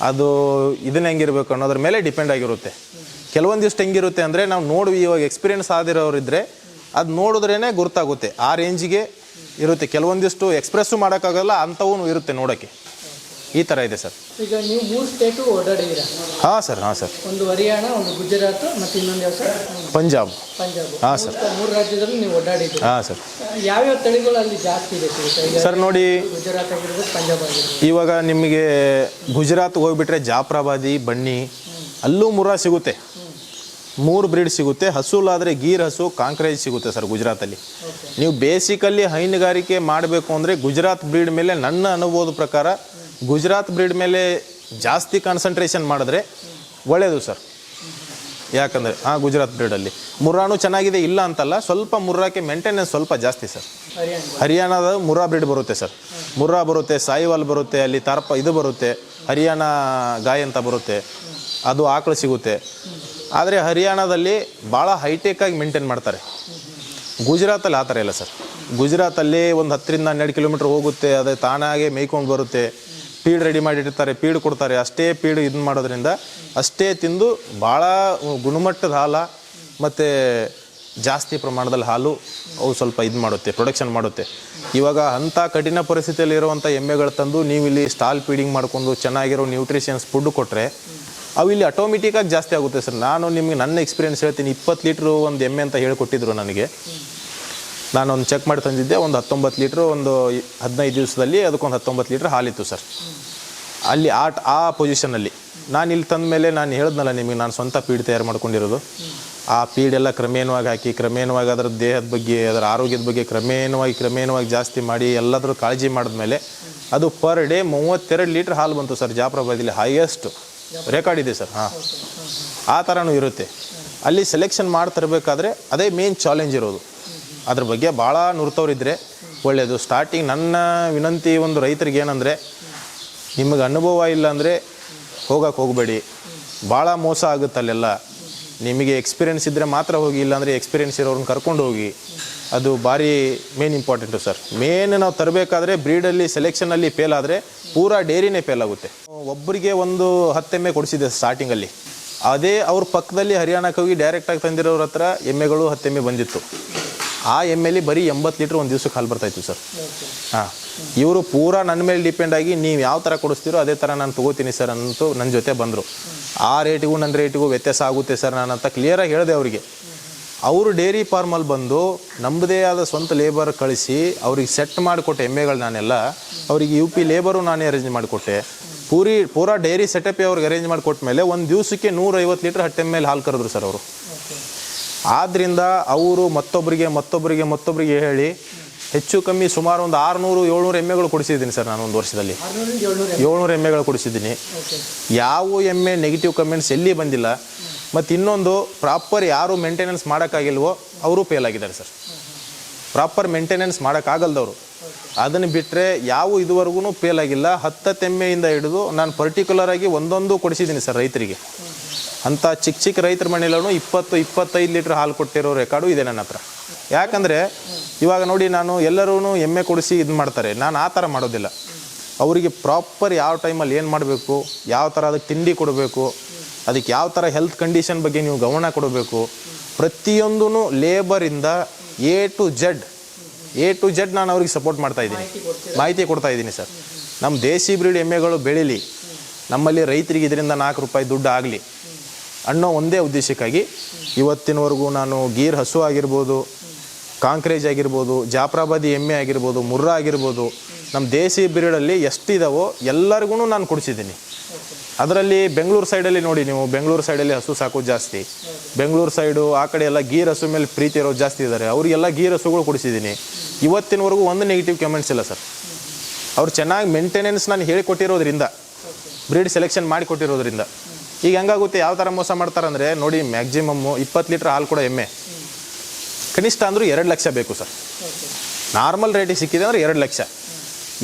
ಅದು ಇದನ್ನ ಹೆಂಗಿರಬೇಕು ಅನ್ನೋದ್ರ ಮೇಲೆ ಡಿಪೆಂಡ್ ಆಗಿರುತ್ತೆ. ಕೆಲವೊಂದಿಷ್ಟು ಹೆಂಗಿರುತ್ತೆ ಅಂದರೆ ನಾವು ನೋಡಿ ಇವಾಗ ಎಕ್ಸ್ಪೀರಿಯನ್ಸ್ ಆದಿರೋರಿದ್ದರೆ ಅದು ನೋಡಿದ್ರೇ ಗುರ್ತಾಗುತ್ತೆ. ಆ ರೇಂಜಿಗೆ ಇರುತ್ತೆ. ಕೆಲವೊಂದಿಷ್ಟು ಎಕ್ಸ್ಪ್ರೆಸ್ಸು ಮಾಡೋಕ್ಕಾಗಲ್ಲ, ಅಂಥವೂ ಇರುತ್ತೆ ನೋಡೋಕ್ಕೆ. ಈ ಥರ ಇದೆ ಸರ್. ಈಗ ನೀವು ಮೂರು ಸ್ಟೇಟು ಓಡಾಡಿದ್ದೀರಾ? ಹಾಂ ಸರ್ ಹಾಂ ಸರ್. ಒಂದು ಹರಿಯಾಣ ಒಂದು ಗುಜರಾತ್ ಮತ್ತು ಇನ್ನೊಂದು ಯಾವ ಸರ್? ಪಂಜಾಬ್. ಪಂಜಾಬ್. ಹಾಂ ಸರ್. ಮೂರು- ರಾಜ್ಯದಲ್ಲಿ ನೀವು ಓಡಾಡಿದ್ದೀರಾ? ಹಾಂ ಸರ್. ಯಾವ್ಯಾವ ತಳಿಗಳು ಅಲ್ಲಿ ಜಾಸ್ತಿ ಇದೆ ಈಗ ಸರ್ ನೋಡಿ ಗುಜರಾತ್ ಆಗಿರ್ಬೋದು ಪಂಜಾಬ್ ಆಗಿರ್ಬೋದು. ಇವಾಗ ನಿಮಗೆ ಗುಜರಾತ್ ಹೋಗ್ಬಿಟ್ರೆ ಜಾಫ್ರಾಬಾದಿ ಬನ್ನಿ ಅಲ್ಲೂ ಮುರ ಸಿಗುತ್ತೆ. ಮೂರು ಬ್ರೀಡ್ ಸಿಗುತ್ತೆ. ಹಸುಲಾದರೆ ಗೀರ್ ಹಸು ಕಾಂಕ್ರೇಜ್ ಸಿಗುತ್ತೆ ಸರ್ ಗುಜರಾತಲ್ಲಿ. ನೀವು ಬೇಸಿಕಲ್ಲಿ ಹೈನುಗಾರಿಕೆ ಮಾಡಬೇಕು ಅಂದರೆ ಗುಜರಾತ್ ಬ್ರೀಡ್ ಮೇಲೆ ನನ್ನ ಅನುಭವದ ಪ್ರಕಾರ ಗುಜರಾತ್ ಬ್ರೀಡ್ ಮೇಲೆ ಜಾಸ್ತಿ ಕಾನ್ಸಂಟ್ರೇಷನ್ ಮಾಡಿದ್ರೆ ಒಳ್ಳೆಯದು ಸರ್. ಯಾಕಂದರೆ ಹಾಂ ಗುಜರಾತ್ ಬ್ರೀಡಲ್ಲಿ. ಮುರ್ರಾನು ಚೆನ್ನಾಗಿದೆ ಇಲ್ಲ ಅಂತಲ್ಲ ಸ್ವಲ್ಪ ಮುರ್ರಾಕ್ಕೆ ಮೇಂಟೆನೆನ್ಸ್ ಸ್ವಲ್ಪ ಜಾಸ್ತಿ ಸರ್. ಹರಿಯಾಣ ಹರಿಯಾಣದ ಮುರ್ರಾ ಬ್ರೀಡ್ ಬರುತ್ತೆ ಸರ್. ಮುರ್ರಾ ಬರುತ್ತೆ ಸಾಯಿವಾಲ್ ಬರುತ್ತೆ ಅಲ್ಲಿ ತಾರ್ಪ ಇದು ಬರುತ್ತೆ ಹರಿಯಾಣ ಗಾಯ ಅಂತ ಬರುತ್ತೆ ಅದು ಆಕಳು ಸಿಗುತ್ತೆ. ಆದರೆ ಹರಿಯಾಣದಲ್ಲಿ ಭಾಳ ಹೈಟೆಕ್ಕಾಗಿ ಮೇಂಟೈನ್ ಮಾಡ್ತಾರೆ. ಗುಜರಾತಲ್ಲಿ ಆ ಥರ ಇಲ್ಲ ಸರ್. ಗುಜರಾತಲ್ಲಿ ಒಂದು ಹತ್ತರಿಂದ ಹನ್ನೆರಡು ಕಿಲೋಮೀಟ್ರ್ ಹೋಗುತ್ತೆ ಅದೇ ತಾನಾಗೆ ಮೇಯ್ಕೊಂಡು ಬರುತ್ತೆ. ಪೀಡ್ ರೆಡಿ ಮಾಡಿರ್ತಾರೆ ಪೀಡ್ ಕೊಡ್ತಾರೆ, ಅಷ್ಟೇ ಪೀಡ್ ಇದು ಮಾಡೋದ್ರಿಂದ ಅಷ್ಟೇ ತಿಂದು ಭಾಳ ಗುಣಮಟ್ಟದ ಹಾಲ ಮತ್ತು ಜಾಸ್ತಿ ಪ್ರಮಾಣದಲ್ಲಿ ಹಾಲು ಅವು ಸ್ವಲ್ಪ ಇದು ಮಾಡುತ್ತೆ ಪ್ರೊಡಕ್ಷನ್ ಮಾಡುತ್ತೆ. ಇವಾಗ ಅಂಥ ಕಠಿಣ ಪರಿಸ್ಥಿತಿಯಲ್ಲಿ ಇರುವಂಥ ಎಮ್ಮೆಗಳು ತಂದು ನೀವು ಇಲ್ಲಿ ಸ್ಟಾಲ್ ಫೀಡಿಂಗ್ ಮಾಡಿಕೊಂಡು ಚೆನ್ನಾಗಿರೋ ನ್ಯೂಟ್ರಿಷನ್ಸ್ ಫುಡ್ ಕೊಟ್ಟರೆ ಅವು ಇಲ್ಲಿ ಆಟೋಮೆಟಿಕ್ಕಾಗಿ ಜಾಸ್ತಿ ಆಗುತ್ತೆ ಸರ್. ನಾನು ನಿಮಗೆ ನನ್ನ ಎಕ್ಸ್ಪೀರಿಯನ್ಸ್ ಹೇಳ್ತೀನಿ, ಇಪ್ಪತ್ತು ಲೀಟ್ರು ಒಂದು ಎಮ್ಮೆ ಅಂತ ಹೇಳಿಕೊಟ್ಟಿದ್ರು ನನಗೆ. ನಾನು ಒಂದು ಚೆಕ್ ಮಾಡಿ ತಂದಿದ್ದೆ, ಒಂದು ಹತ್ತೊಂಬತ್ತು ಲೀಟ್ರ್, ಒಂದು ಹದಿನೈದು ದಿವಸದಲ್ಲಿ ಅದಕ್ಕೊಂದು ಹತ್ತೊಂಬತ್ತು ಲೀಟ್ರ್ ಹಾಲಿತ್ತು ಸರ್. ಅಲ್ಲಿ ಆ ಆ ಪೊಸಿಷನಲ್ಲಿ ನಾನು ಇಲ್ಲಿ ತಂದ ಮೇಲೆ ನಾನು ಹೇಳಿದ್ನಲ್ಲ ನಿಮಗೆ, ನಾನು ಸ್ವಂತ ಪೀಡ್ ತಯಾರು ಮಾಡ್ಕೊಂಡಿರೋದು. ಆ ಪೀಡೆಲ್ಲ ಕ್ರಮೇಣವಾಗಿ ಹಾಕಿ, ಕ್ರಮೇಣವಾಗಿ ಅದರ ದೇಹದ ಬಗ್ಗೆ, ಅದರ ಆರೋಗ್ಯದ ಬಗ್ಗೆ ಕ್ರಮೇಣವಾಗಿ ಕ್ರಮೇಣವಾಗಿ ಜಾಸ್ತಿ ಮಾಡಿ, ಎಲ್ಲಾದರೂ ಕಾಳಜಿ ಮಾಡಿದ್ಮೇಲೆ ಅದು ಪರ್ ಡೇ ಮೂವತ್ತೆರಡು ಲೀಟ್ರ್ ಹಾಲು ಬಂತು ಸರ್ ಜಾಫ್ರಾಬಾದಲ್ಲಿ ಹೈಯೆಸ್ಟ್ ರೆಕಾರ್ಡ್ ಇದೆ ಸರ್, ಹಾಂ. ಆ ಥರನೂ ಇರುತ್ತೆ. ಅಲ್ಲಿ ಸೆಲೆಕ್ಷನ್ ಮಾಡಿ ತರಬೇಕಾದ್ರೆ ಅದೇ ಮೇನ್ ಚಾಲೆಂಜ್ ಇರೋದು. ಅದ್ರ ಬಗ್ಗೆ ಭಾಳ ನುರ್ತವ್ರಿದ್ರೆ ಒಳ್ಳೆಯದು ಸ್ಟಾರ್ಟಿಂಗ್ ನನ್ನ ವಿನಂತಿ ಒಂದು ರೈತರಿಗೆ ಏನಂದರೆ, ನಿಮಗೆ ಅನುಭವ ಇಲ್ಲ ಅಂದರೆ ಹೋಗಕ್ಕೆ ಹೋಗಬೇಡಿ. ಭಾಳ ಮೋಸ ಆಗುತ್ತೆ ಅಲ್ಲೆಲ್ಲ. ನಿಮಗೆ ಎಕ್ಸ್ಪೀರಿಯನ್ಸ್ ಇದ್ದರೆ ಮಾತ್ರ ಹೋಗಿ, ಇಲ್ಲಾಂದರೆ ಎಕ್ಸ್ಪೀರಿಯನ್ಸ್ ಇರೋರನ್ನ ಕರ್ಕೊಂಡು ಹೋಗಿ. ಅದು ಭಾರಿ ಮೇನ್ ಇಂಪಾರ್ಟೆಂಟು ಸರ್ ಮೇನ್ ನಾವು ತರಬೇಕಾದ್ರೆ ಬ್ರೀಡಲ್ಲಿ ಸೆಲೆಕ್ಷನಲ್ಲಿ ಫೇಲ್ ಆದರೆ ಪೂರಾ ಡೇರಿನೇ ಫೇಲ್ ಆಗುತ್ತೆ. ಒಬ್ಬರಿಗೆ ಒಂದು ಹತ್ತೆಮ್ಮೆ ಕೊಡಿಸಿದೆ ಸ್ಟಾರ್ಟಿಂಗಲ್ಲಿ ಅದೇ ಅವ್ರ ಪಕ್ಕದಲ್ಲಿ ಹರಿಯಾಣಕ್ಕೆ ಹೋಗಿ ಡೈರೆಕ್ಟಾಗಿ ತಂದಿರೋರ ಹತ್ರ ಎಮ್ಮೆಗಳು, ಹತ್ತೆಮ್ಮೆ ಬಂದಿತ್ತು. ಆ ಎಮ್ಮೆಲಿ ಬರೀ ಎಂಬತ್ತು ಲೀಟ್ರ್ ಒಂದು ದಿವ್ಸಕ್ಕೆ ಹಾಲು ಬರ್ತಾಯಿತ್ತು ಸರ್. ಹಾಂ. ಇವರು ಪೂರಾ ನನ್ನ ಮೇಲೆ ಡಿಪೆಂಡ್ ಆಗಿ ನೀವು ಯಾವ ಥರ ಕೊಡಿಸ್ತೀರೋ ಅದೇ ಥರ ನಾನು ತೊಗೋತೀನಿ ಸರ್ ಅಂತೂ ನನ್ನ ಜೊತೆ ಬಂದರು. ಆ ರೇಟಿಗೂ ನನ್ನ ರೇಟಿಗೂ ವ್ಯತ್ಯಾಸ ಆಗುತ್ತೆ ಸರ್ ನಾನು ಅಂತ ಕ್ಲಿಯರಾಗಿ ಹೇಳಿದೆ ಅವರಿಗೆ. ಅವರು ಡೇರಿ ಫಾರ್ಮಲ್ಲಿ ಬಂದು ನಮ್ಮದೇ ಆದ ಸ್ವಂತ ಲೇಬರ್ ಕಳಿಸಿ ಅವ್ರಿಗೆ ಸೆಟ್ ಮಾಡಿಕೊಟ್ಟೆ ಎಮ್ಮೆಗಳು ನಾನೆಲ್ಲ. ಅವರಿಗೆ ಯು ಪಿ ಲೇಬರು ನಾನೇ ಅರೇಂಜ್ ಮಾಡಿಕೊಟ್ಟೆ. ಪೂರಿ, ಪೂರಾ ಡೈರಿ ಸೆಟಪೇ ಅವ್ರಿಗೆ ಅರೇಂಜ್ ಮಾಡಿಕೊಟ್ಟ ಮೇಲೆ ಒಂದು ದಿವಸಕ್ಕೆ ನೂರೈವತ್ತು ಲೀಟ್ರ್ ಹಟ್ಟೆ ಮೇಲೆ ಹಾಲು ಕರೆದ್ರು ಸರ್ ಅವರು. ಆದ್ದರಿಂದ ಅವರು ಮತ್ತೊಬ್ಬರಿಗೆ ಮತ್ತೊಬ್ಬರಿಗೆ ಮತ್ತೊಬ್ಬರಿಗೆ ಹೇಳಿ ಹೆಚ್ಚು ಕಮ್ಮಿ ಸುಮಾರು ಒಂದು ಆರುನೂರು, ಏಳ್ನೂರು ಎಮ್ಮೆಗಳು ಕೊಡಿಸಿದ್ದೀನಿ ಸರ್ ನಾನು ಒಂದು ವರ್ಷದಲ್ಲಿ. ಏಳ್ನೂರ ಎಮ್ಮೆಗಳು ಕೊಡಿಸಿದ್ದೀನಿ. ಯಾವ ಎಮ್ಮೆ ನೆಗೆಟಿವ್ ಕಮೆಂಟ್ಸ್ ಎಲ್ಲಿ ಬಂದಿಲ್ಲ. ಮತ್ತು ಇನ್ನೊಂದು ಪ್ರಾಪರ್ ಯಾರು ಮೇಂಟೆನೆನ್ಸ್ ಮಾಡೋಕ್ಕಾಗಿಲ್ವೋ ಅವರು ಫೇಲ್ ಆಗಿದ್ದಾರೆ ಸರ್. Proper maintenance ಮಾಡೋಕ್ಕಾಗಲ್ದವರು. ಅದನ್ನು ಬಿಟ್ಟರೆ ಯಾವ ಇದುವರೆಗೂ ಫೇಲ್ ಆಗಿಲ್ಲ. ಹತ್ತತ್ತೆಮ್ಮೆಯಿಂದ ಹಿಡಿದು ನಾನು ಪರ್ಟಿಕ್ಯುಲರ್ ಆಗಿ ಒಂದೊಂದು ಕೊಡಿಸಿದ್ದೀನಿ ಸರ್ ರೈತರಿಗೆ. ಅಂಥ ಚಿಕ್ಕ ಚಿಕ್ಕ ರೈತರ ಮನೆಯಲ್ಲೂ ಇಪ್ಪತ್ತು ಇಪ್ಪತ್ತೈದು ಲೀಟ್ರ್ ಹಾಲು ಕೊಟ್ಟಿರೋ ರೆಕಾರ್ಡು ಇದೆ ನನ್ನ ಹತ್ರ. ಯಾಕಂದರೆ ಇವಾಗ ನೋಡಿ ನಾನು ಎಲ್ಲರೂ ಎಮ್ಮೆ ಕೊಡಿಸಿ ಇದು ಮಾಡ್ತಾರೆ. ನಾನು ಆ ಥರ ಮಾಡೋದಿಲ್ಲ. ಅವರಿಗೆ ಪ್ರಾಪರ್ ಯಾವ ಟೈಮಲ್ಲಿ ಏನು ಮಾಡಬೇಕು ಯಾವ ಥರ ಅದಕ್ಕೆ ತಿಂಡಿ ಕೊಡಬೇಕು ಅದಕ್ಕೆ ಯಾವ ಥರ ಹೆಲ್ತ್ ಕಂಡೀಷನ್ ಬಗ್ಗೆ ನೀವು ಗಮನ ಕೊಡಬೇಕು ಪ್ರತಿಯೊಂದೂ ಲೇಬರಿಂದ A to Z A to Z ನಾನು ಅವ್ರಿಗೆ ಸಪೋರ್ಟ್ ಮಾಡ್ತಾ ಇದ್ದೀನಿ. ಮಾಹಿತಿ ಕೊಡ್ತಾ ಇದ್ದೀನಿ ಸರ್. ನಮ್ಮ ದೇಸಿ ಬ್ರೀಡ್ ಎಮ್ಮೆಗಳು ಬೆಳೀಲಿ. ನಮ್ಮಲ್ಲಿ ರೈತರಿಗೆ ಇದರಿಂದ ನಾಲ್ಕು ರೂಪಾಯಿ ದುಡ್ಡು ಆಗಲಿ. ಅನ್ನೋ ಒಂದೇ ಉದ್ದೇಶಕ್ಕಾಗಿ ಇವತ್ತಿನವರೆಗೂ ನಾನು ಗೀರ್ ಹಸು ಆಗಿರ್ಬೋದು, ಕಾಂಕ್ರೇಜ್ ಆಗಿರ್ಬೋದು, ಜಾಫ್ರಾಬಾದಿ ಎಮ್ಮೆ ಆಗಿರ್ಬೋದು, ಮುರ್ರಾ ಆಗಿರ್ಬೋದು ನಮ್ಮ ದೇಸಿ ಬ್ರೀಡಲ್ಲಿ ಎಷ್ಟಿದಾವೋ ಎಲ್ಲರಿಗೂ ನಾನು ಕೊಡಿಸಿದ್ದೀನಿ. ಅದರಲ್ಲಿ ಬೆಂಗಳೂರು ಸೈಡಲ್ಲಿ ನೋಡಿ ನೀವು, ಬೆಂಗಳೂರು ಸೈಡಲ್ಲಿ ಹಸು ಸಾಕೋದು ಜಾಸ್ತಿ. ಬೆಂಗಳೂರು ಸೈಡು ಆ ಕಡೆ ಎಲ್ಲ ಗೀರ್ ಹಸು ಮೇಲೆ ಪ್ರೀತಿ ಇರೋರು ಜಾಸ್ತಿ ಇದ್ದಾರೆ ಅವರಿಗೆಲ್ಲ ಗೀರ್ ಹಸುಗಳು ಕೊಡಿಸಿದ್ದೀನಿ. ಇವತ್ತಿನವರೆಗೂ ಒಂದು ನೆಗೆಟಿವ್ ಕಮೆಂಟ್ಸ್ ಇಲ್ಲ ಸರ್. ಅವ್ರು ಚೆನ್ನಾಗಿ ಮೇಂಟೆನೆನ್ಸ್ ನಾನು ಹೇಳಿಕೊಟ್ಟಿರೋದ್ರಿಂದ ಬ್ರೀಡ್ ಸೆಲೆಕ್ಷನ್ ಮಾಡಿ ಕೊಟ್ಟಿರೋದ್ರಿಂದ ಈಗ ಹೆಂಗಾಗುತ್ತೆ, ಯಾವ ಥರ ಮೋಸ ಮಾಡ್ತಾರಂದರೆ, ನೋಡಿ ಮ್ಯಾಕ್ಸಿಮಮ್ಮು ಇಪ್ಪತ್ತು ಲೀಟ್ರ್ ಹಾಲು ಕೂಡ ಎಮ್ಮೆ. ಕನಿಷ್ಠ ಅಂದರೂ ಎರಡು ಲಕ್ಷ ಬೇಕು ಸರ್. ನಾರ್ಮಲ್ ರೇಟಿಗೆ ಸಿಕ್ಕಿದೆ ಅಂದರೆ ಎರಡು ಲಕ್ಷ.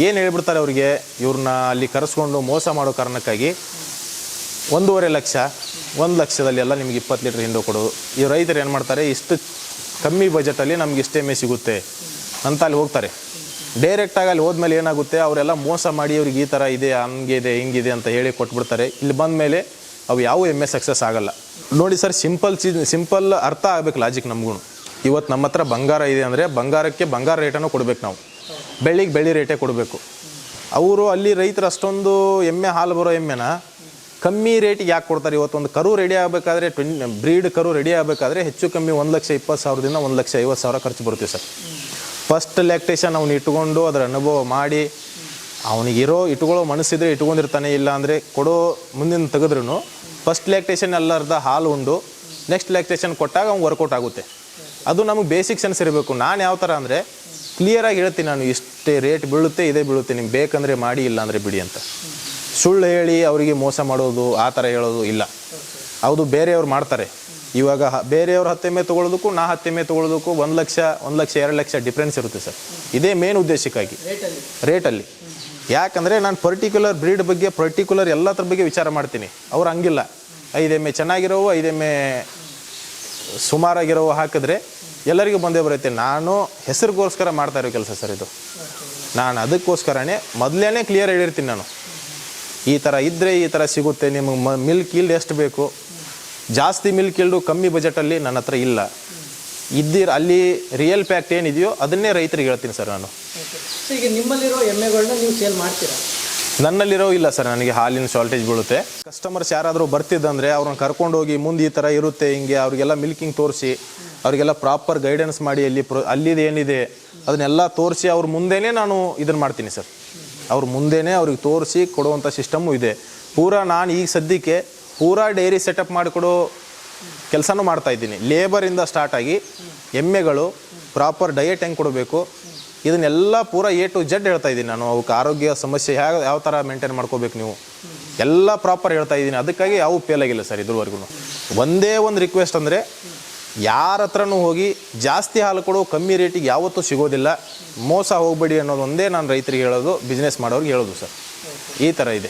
ಏನು ಹೇಳ್ಬಿಡ್ತಾರೆ ಅವರಿಗೆ? ಇವ್ರನ್ನ ಅಲ್ಲಿ ಕರೆಸ್ಕೊಂಡು ಮೋಸ ಮಾಡೋ ಕಾರಣಕ್ಕಾಗಿ ಒಂದೂವರೆ ಲಕ್ಷ, ಒಂದು ಲಕ್ಷದಲ್ಲಿ ಎಲ್ಲ ನಿಮ್ಗೆ ಇಪ್ಪತ್ತು ಲೀಟ್ರ್ ಹಿಂಡು ಕೊಡೋದು ಈ ರೈತರು ಏನು ಮಾಡ್ತಾರೆ? ಇಷ್ಟು ಕಮ್ಮಿ ಬಜೆಟಲ್ಲಿ ನಮ್ಗೆ ಇಷ್ಟೇ ಮೇ ಸಿಗುತ್ತೆ ಅಂತ ಅಲ್ಲಿ ಹೋಗ್ತಾರೆ. ಡೈರೆಕ್ಟಾಗಿ ಅಲ್ಲಿ ಹೋದ್ಮೇಲೆ ಏನಾಗುತ್ತೆ? ಅವರೆಲ್ಲ ಮೋಸ ಮಾಡಿ ಅವ್ರಿಗೆ ಈ ಥರ ಇದೆ, ಹಂಗೆ ಇದೆ ಹಿಂಗಿದೆ ಅಂತ ಹೇಳಿ ಕೊಟ್ಬಿಡ್ತಾರೆ. ಇಲ್ಲಿ ಬಂದ ಮೇಲೆ ಅವು ಯಾವ ಎಮ್ಮೆ ಸಕ್ಸಸ್ ಆಗಲ್ಲ. ನೋಡಿ ಸರ್ ಸಿಂಪಲ್ ಚೀಸ್ ಸಿಂಪಲ್ ಅರ್ಥ ಆಗ್ಬೇಕು ಲಾಜಿಕ್ ನಮಗೂ ಇವತ್ತು ನಮ್ಮ ಹತ್ರ ಬಂಗಾರ ಇದೆ ಅಂದರೆ ಬಂಗಾರಕ್ಕೆ ಬಂಗಾರ ರೇಟನ್ನು ಕೊಡಬೇಕು ನಾವು. ಬೆಳ್ಳಿಗೆ ಬೆಳ್ಳಿ ರೇಟೇ ಕೊಡಬೇಕು. ಅವರು ಅಲ್ಲಿ ರೈತರು ಅಷ್ಟೊಂದು ಎಮ್ಮೆ ಹಾಲು ಬರೋ ಎಮ್ಮೆನ ಕಮ್ಮಿ ರೇಟಿಗೆ ಯಾಕೆ ಕೊಡ್ತಾರೆ? ಇವತ್ತು ಒಂದು ಕರು ರೆಡಿ ಆಗಬೇಕಾದ್ರೆ ಟ್ವೆನ್ ಬ್ರೀಡ್ ಕರು ರೆಡಿ ಆಗಬೇಕಾದ್ರೆ ಹೆಚ್ಚು ಕಮ್ಮಿ ಒಂದು ಲಕ್ಷ ಇಪ್ಪತ್ತು ಸಾವಿರದಿಂದ ಒಂದು ಲಕ್ಷ ಐವತ್ತು ಸಾವಿರ ಖರ್ಚು ಬರುತ್ತೆ ಸರ್ ಫಸ್ಟ್ ಲ್ಯಾಕ್ಟೇಷನ್ ಅವ್ನು ಇಟ್ಕೊಂಡು ಅದರ ಅನುಭವ ಮಾಡಿ, ಅವನಿಗಿರೋ ಇಟ್ಕೊಳ್ಳೋ ಮನಸ್ಸಿದ್ರೆ ಇಟ್ಕೊಂಡಿರ್ತಾನೆ ಇಲ್ಲ ಅಂದರೆ ಕೊಡೋ ಮುಂದಿನ ತೆಗೆದ್ರೂ ಫಸ್ಟ್ ಲ್ಯಾಕ್ಟೇಷನ್ ಎಲ್ಲರ್ದ ಹಾಲು ಉಂಡು. ನೆಕ್ಸ್ಟ್ ಲ್ಯಾಕ್ಟೇಷನ್ ಕೊಟ್ಟಾಗ ಅವ್ನು ವರ್ಕೌಟ್ ಆಗುತ್ತೆ. ಅದು ನಮಗೆ ಬೇಸಿಕ್ ಸೆನ್ಸ್ ಇರಬೇಕು. ನಾನು ಯಾವ ಥರ ಅಂದರೆ ಕ್ಲಿಯರಾಗಿ ಹೇಳ್ತೀನಿ ನಾನು ಇಷ್ಟೇ ರೇಟ್ ಬೀಳುತ್ತೆ ಇದೇ ಬೀಳುತ್ತೆ ನಿಮ್ಗೆ ಬೇಕಂದರೆ ಮಾಡಿ ಇಲ್ಲ ಅಂದರೆ ಬಿಡಿ ಅಂತ. ಸುಳ್ಳು ಹೇಳಿ ಅವರಿಗೆ ಮೋಸ ಮಾಡೋದು ಆ ಥರ ಹೇಳೋದು ಇಲ್ಲ. ಹೌದು ಬೇರೆಯವ್ರು ಮಾಡ್ತಾರೆ. ಇವಾಗ ಬೇರೆಯವ್ರ ಹತ್ತೆಮ್ಮೆ ತೊಗೊಳೋದಕ್ಕೂ ನಾ ಹತ್ತೆಮ್ಮೆ ತೊಗೊಳೋದಕ್ಕೂ ಒಂದು ಲಕ್ಷ ಒಂದು ಲಕ್ಷ ಎರಡು ಲಕ್ಷ ಡಿಫ್ರೆನ್ಸ್ ಇರುತ್ತೆ ಸರ್. ಇದೇ ಮೇನ್ ಉದ್ದೇಶಕ್ಕಾಗಿ. ರೇಟಲ್ಲಿ ಯಾಕಂದರೆ ನಾನು ಪರ್ಟಿಕ್ಯುಲರ್ ಬ್ರೀಡ್ ಬಗ್ಗೆ ಪರ್ಟಿಕ್ಯುಲರ್ ಎಲ್ಲದ್ರ ಬಗ್ಗೆ ವಿಚಾರ ಮಾಡ್ತೀನಿ. ಅವ್ರು ಹಂಗಿಲ್ಲ. ಐದೆಮ್ಮೆ ಚೆನ್ನಾಗಿರೋವು ಐದೆಮ್ಮೆ ಸುಮಾರಾಗಿರೋವು ಹಾಕಿದ್ರೆ ಎಲ್ಲರಿಗೂ ಬಂದೇ ಬರುತ್ತೆ. ನಾನು ಹೆಸರಿಗೋಸ್ಕರ ಮಾಡ್ತಾ ಇರೋ ಕೆಲಸ ಸರ್ ಇದು. ನಾನು ಅದಕ್ಕೋಸ್ಕರನೇ ಮೊದಲೇ ಕ್ಲಿಯರ್ ಹೇಳಿರ್ತೀನಿ ನಾನು. ಈ ಥರ ಇದ್ದರೆ ಈ ಥರ ಸಿಗುತ್ತೆ, ನಿಮಗೆ ಮ ಮಿಲ್ಕ್ ಇಲ್ಡ್ ಎಷ್ಟು ಬೇಕು? ಜಾಸ್ತಿ ಮಿಲ್ಕ್ ಇಲ್ಡು ಕಮ್ಮಿ ಬಜೆಟಲ್ಲಿ ನನ್ನ ಹತ್ರ ಇಲ್ಲ. ಇದ್ದಿರ ಅಲ್ಲಿ ರಿಯಲ್ ಪ್ಯಾಕ್ಟ್ ಏನಿದೆಯೋ ಅದನ್ನೇ ರೈತರಿಗೆ ಹೇಳ್ತೀನಿ ಸರ್ ನಾನು. ಈಗ ನಿಮ್ಮಲ್ಲಿರೋ ಎಮ್ಮೆಗಳನ್ನ ನೀವು ಸೇಲ್ ಮಾಡ್ತೀರಾ? ನನ್ನಲ್ಲಿರೋ ಇಲ್ಲ ಸರ್, ನನಗೆ ಹಾಲಿನ ಶಾರ್ಟೇಜ್ ಬೀಳುತ್ತೆ. ಕಸ್ಟಮರ್ಸ್ ಯಾರಾದರೂ ಬರ್ತಿದ್ದಂದ್ರೆ ಅವ್ರನ್ನ ಕರ್ಕೊಂಡೋಗಿ ಮುಂದೆ ಈ ಥರ ಇರುತ್ತೆ ಹಿಂಗೆ, ಅವರಿಗೆಲ್ಲ ಮಿಲ್ಕಿಂಗ್ ತೋರಿಸಿ, ಅವರಿಗೆಲ್ಲ ಪ್ರಾಪರ್ ಗೈಡೆನ್ಸ್ ಮಾಡಿ ಅಲ್ಲಿ ಪ್ರೊ, ಅಲ್ಲಿದು ಏನಿದೆ, ಅದನ್ನೆಲ್ಲ ತೋರಿಸಿ ಅವ್ರ ಮುಂದೆನೇ ನಾನು ಇದನ್ನು ಮಾಡ್ತೀನಿ ಸರ್. ಅವ್ರ ಮುಂದೆನೇ ಅವ್ರಿಗೆ ತೋರಿಸಿ ಕೊಡುವಂಥ ಸಿಸ್ಟಮು ಇದೆ. ಪೂರಾ ನಾನು ಈಗ ಸದ್ಯಕ್ಕೆ ಪೂರಾ ಡೈರಿ ಸೆಟಪ್ ಮಾಡಿಕೊಡೋ ಕೆಲಸನೂ ಮಾಡ್ತಾಯಿದ್ದೀನಿ ಲೇಬರಿಂದ ಸ್ಟಾರ್ಟಾಗಿ ಎಮ್ಮೆಗಳು ಪ್ರಾಪರ್ ಡಯೆಟ್ ಹೆಂಗೆ ಕೊಡಬೇಕು ಇದನ್ನೆಲ್ಲ ಪೂರ ಎ ಟು ಜೆಡ್ ಹೇಳ್ತಾ ಇದ್ದೀನಿ ನಾನು. ಅವಕ್ಕೆ ಆರೋಗ್ಯ ಸಮಸ್ಯೆ ಯಾವ ಯಾವ ಥರ ಮೇಂಟೈನ್ ಮಾಡ್ಕೋಬೇಕು ನೀವು? ಎಲ್ಲ ಪ್ರಾಪರ್ ಹೇಳ್ತಾ ಇದ್ದೀನಿ. ಅದಕ್ಕಾಗಿ ಯಾವ ಫೇಲ್ ಆಗಿಲ್ಲ ಸರ್ ಇದುವರೆಗೂ ಒಂದೇ ಒಂದು ರಿಕ್ವೆಸ್ಟ್ ಅಂದರೆ ಯಾರ ಹತ್ರನೂ ಹೋಗಿ ಜಾಸ್ತಿ ಹಾಲು ಕೊಡೋ ಕಮ್ಮಿ ರೇಟಿಗೆ ಯಾವತ್ತೂ ಸಿಗೋದಿಲ್ಲ. ಮೋಸ ಹೋಗಬೇಡಿ ಅನ್ನೋದು ಒಂದೇ ನಾನು ರೈತರಿಗೆ ಹೇಳೋದು ಬಿಸ್ನೆಸ್ ಮಾಡೋರಿಗೆ ಹೇಳೋದು ಸರ್. ಈ ಥರ ಇದೆ.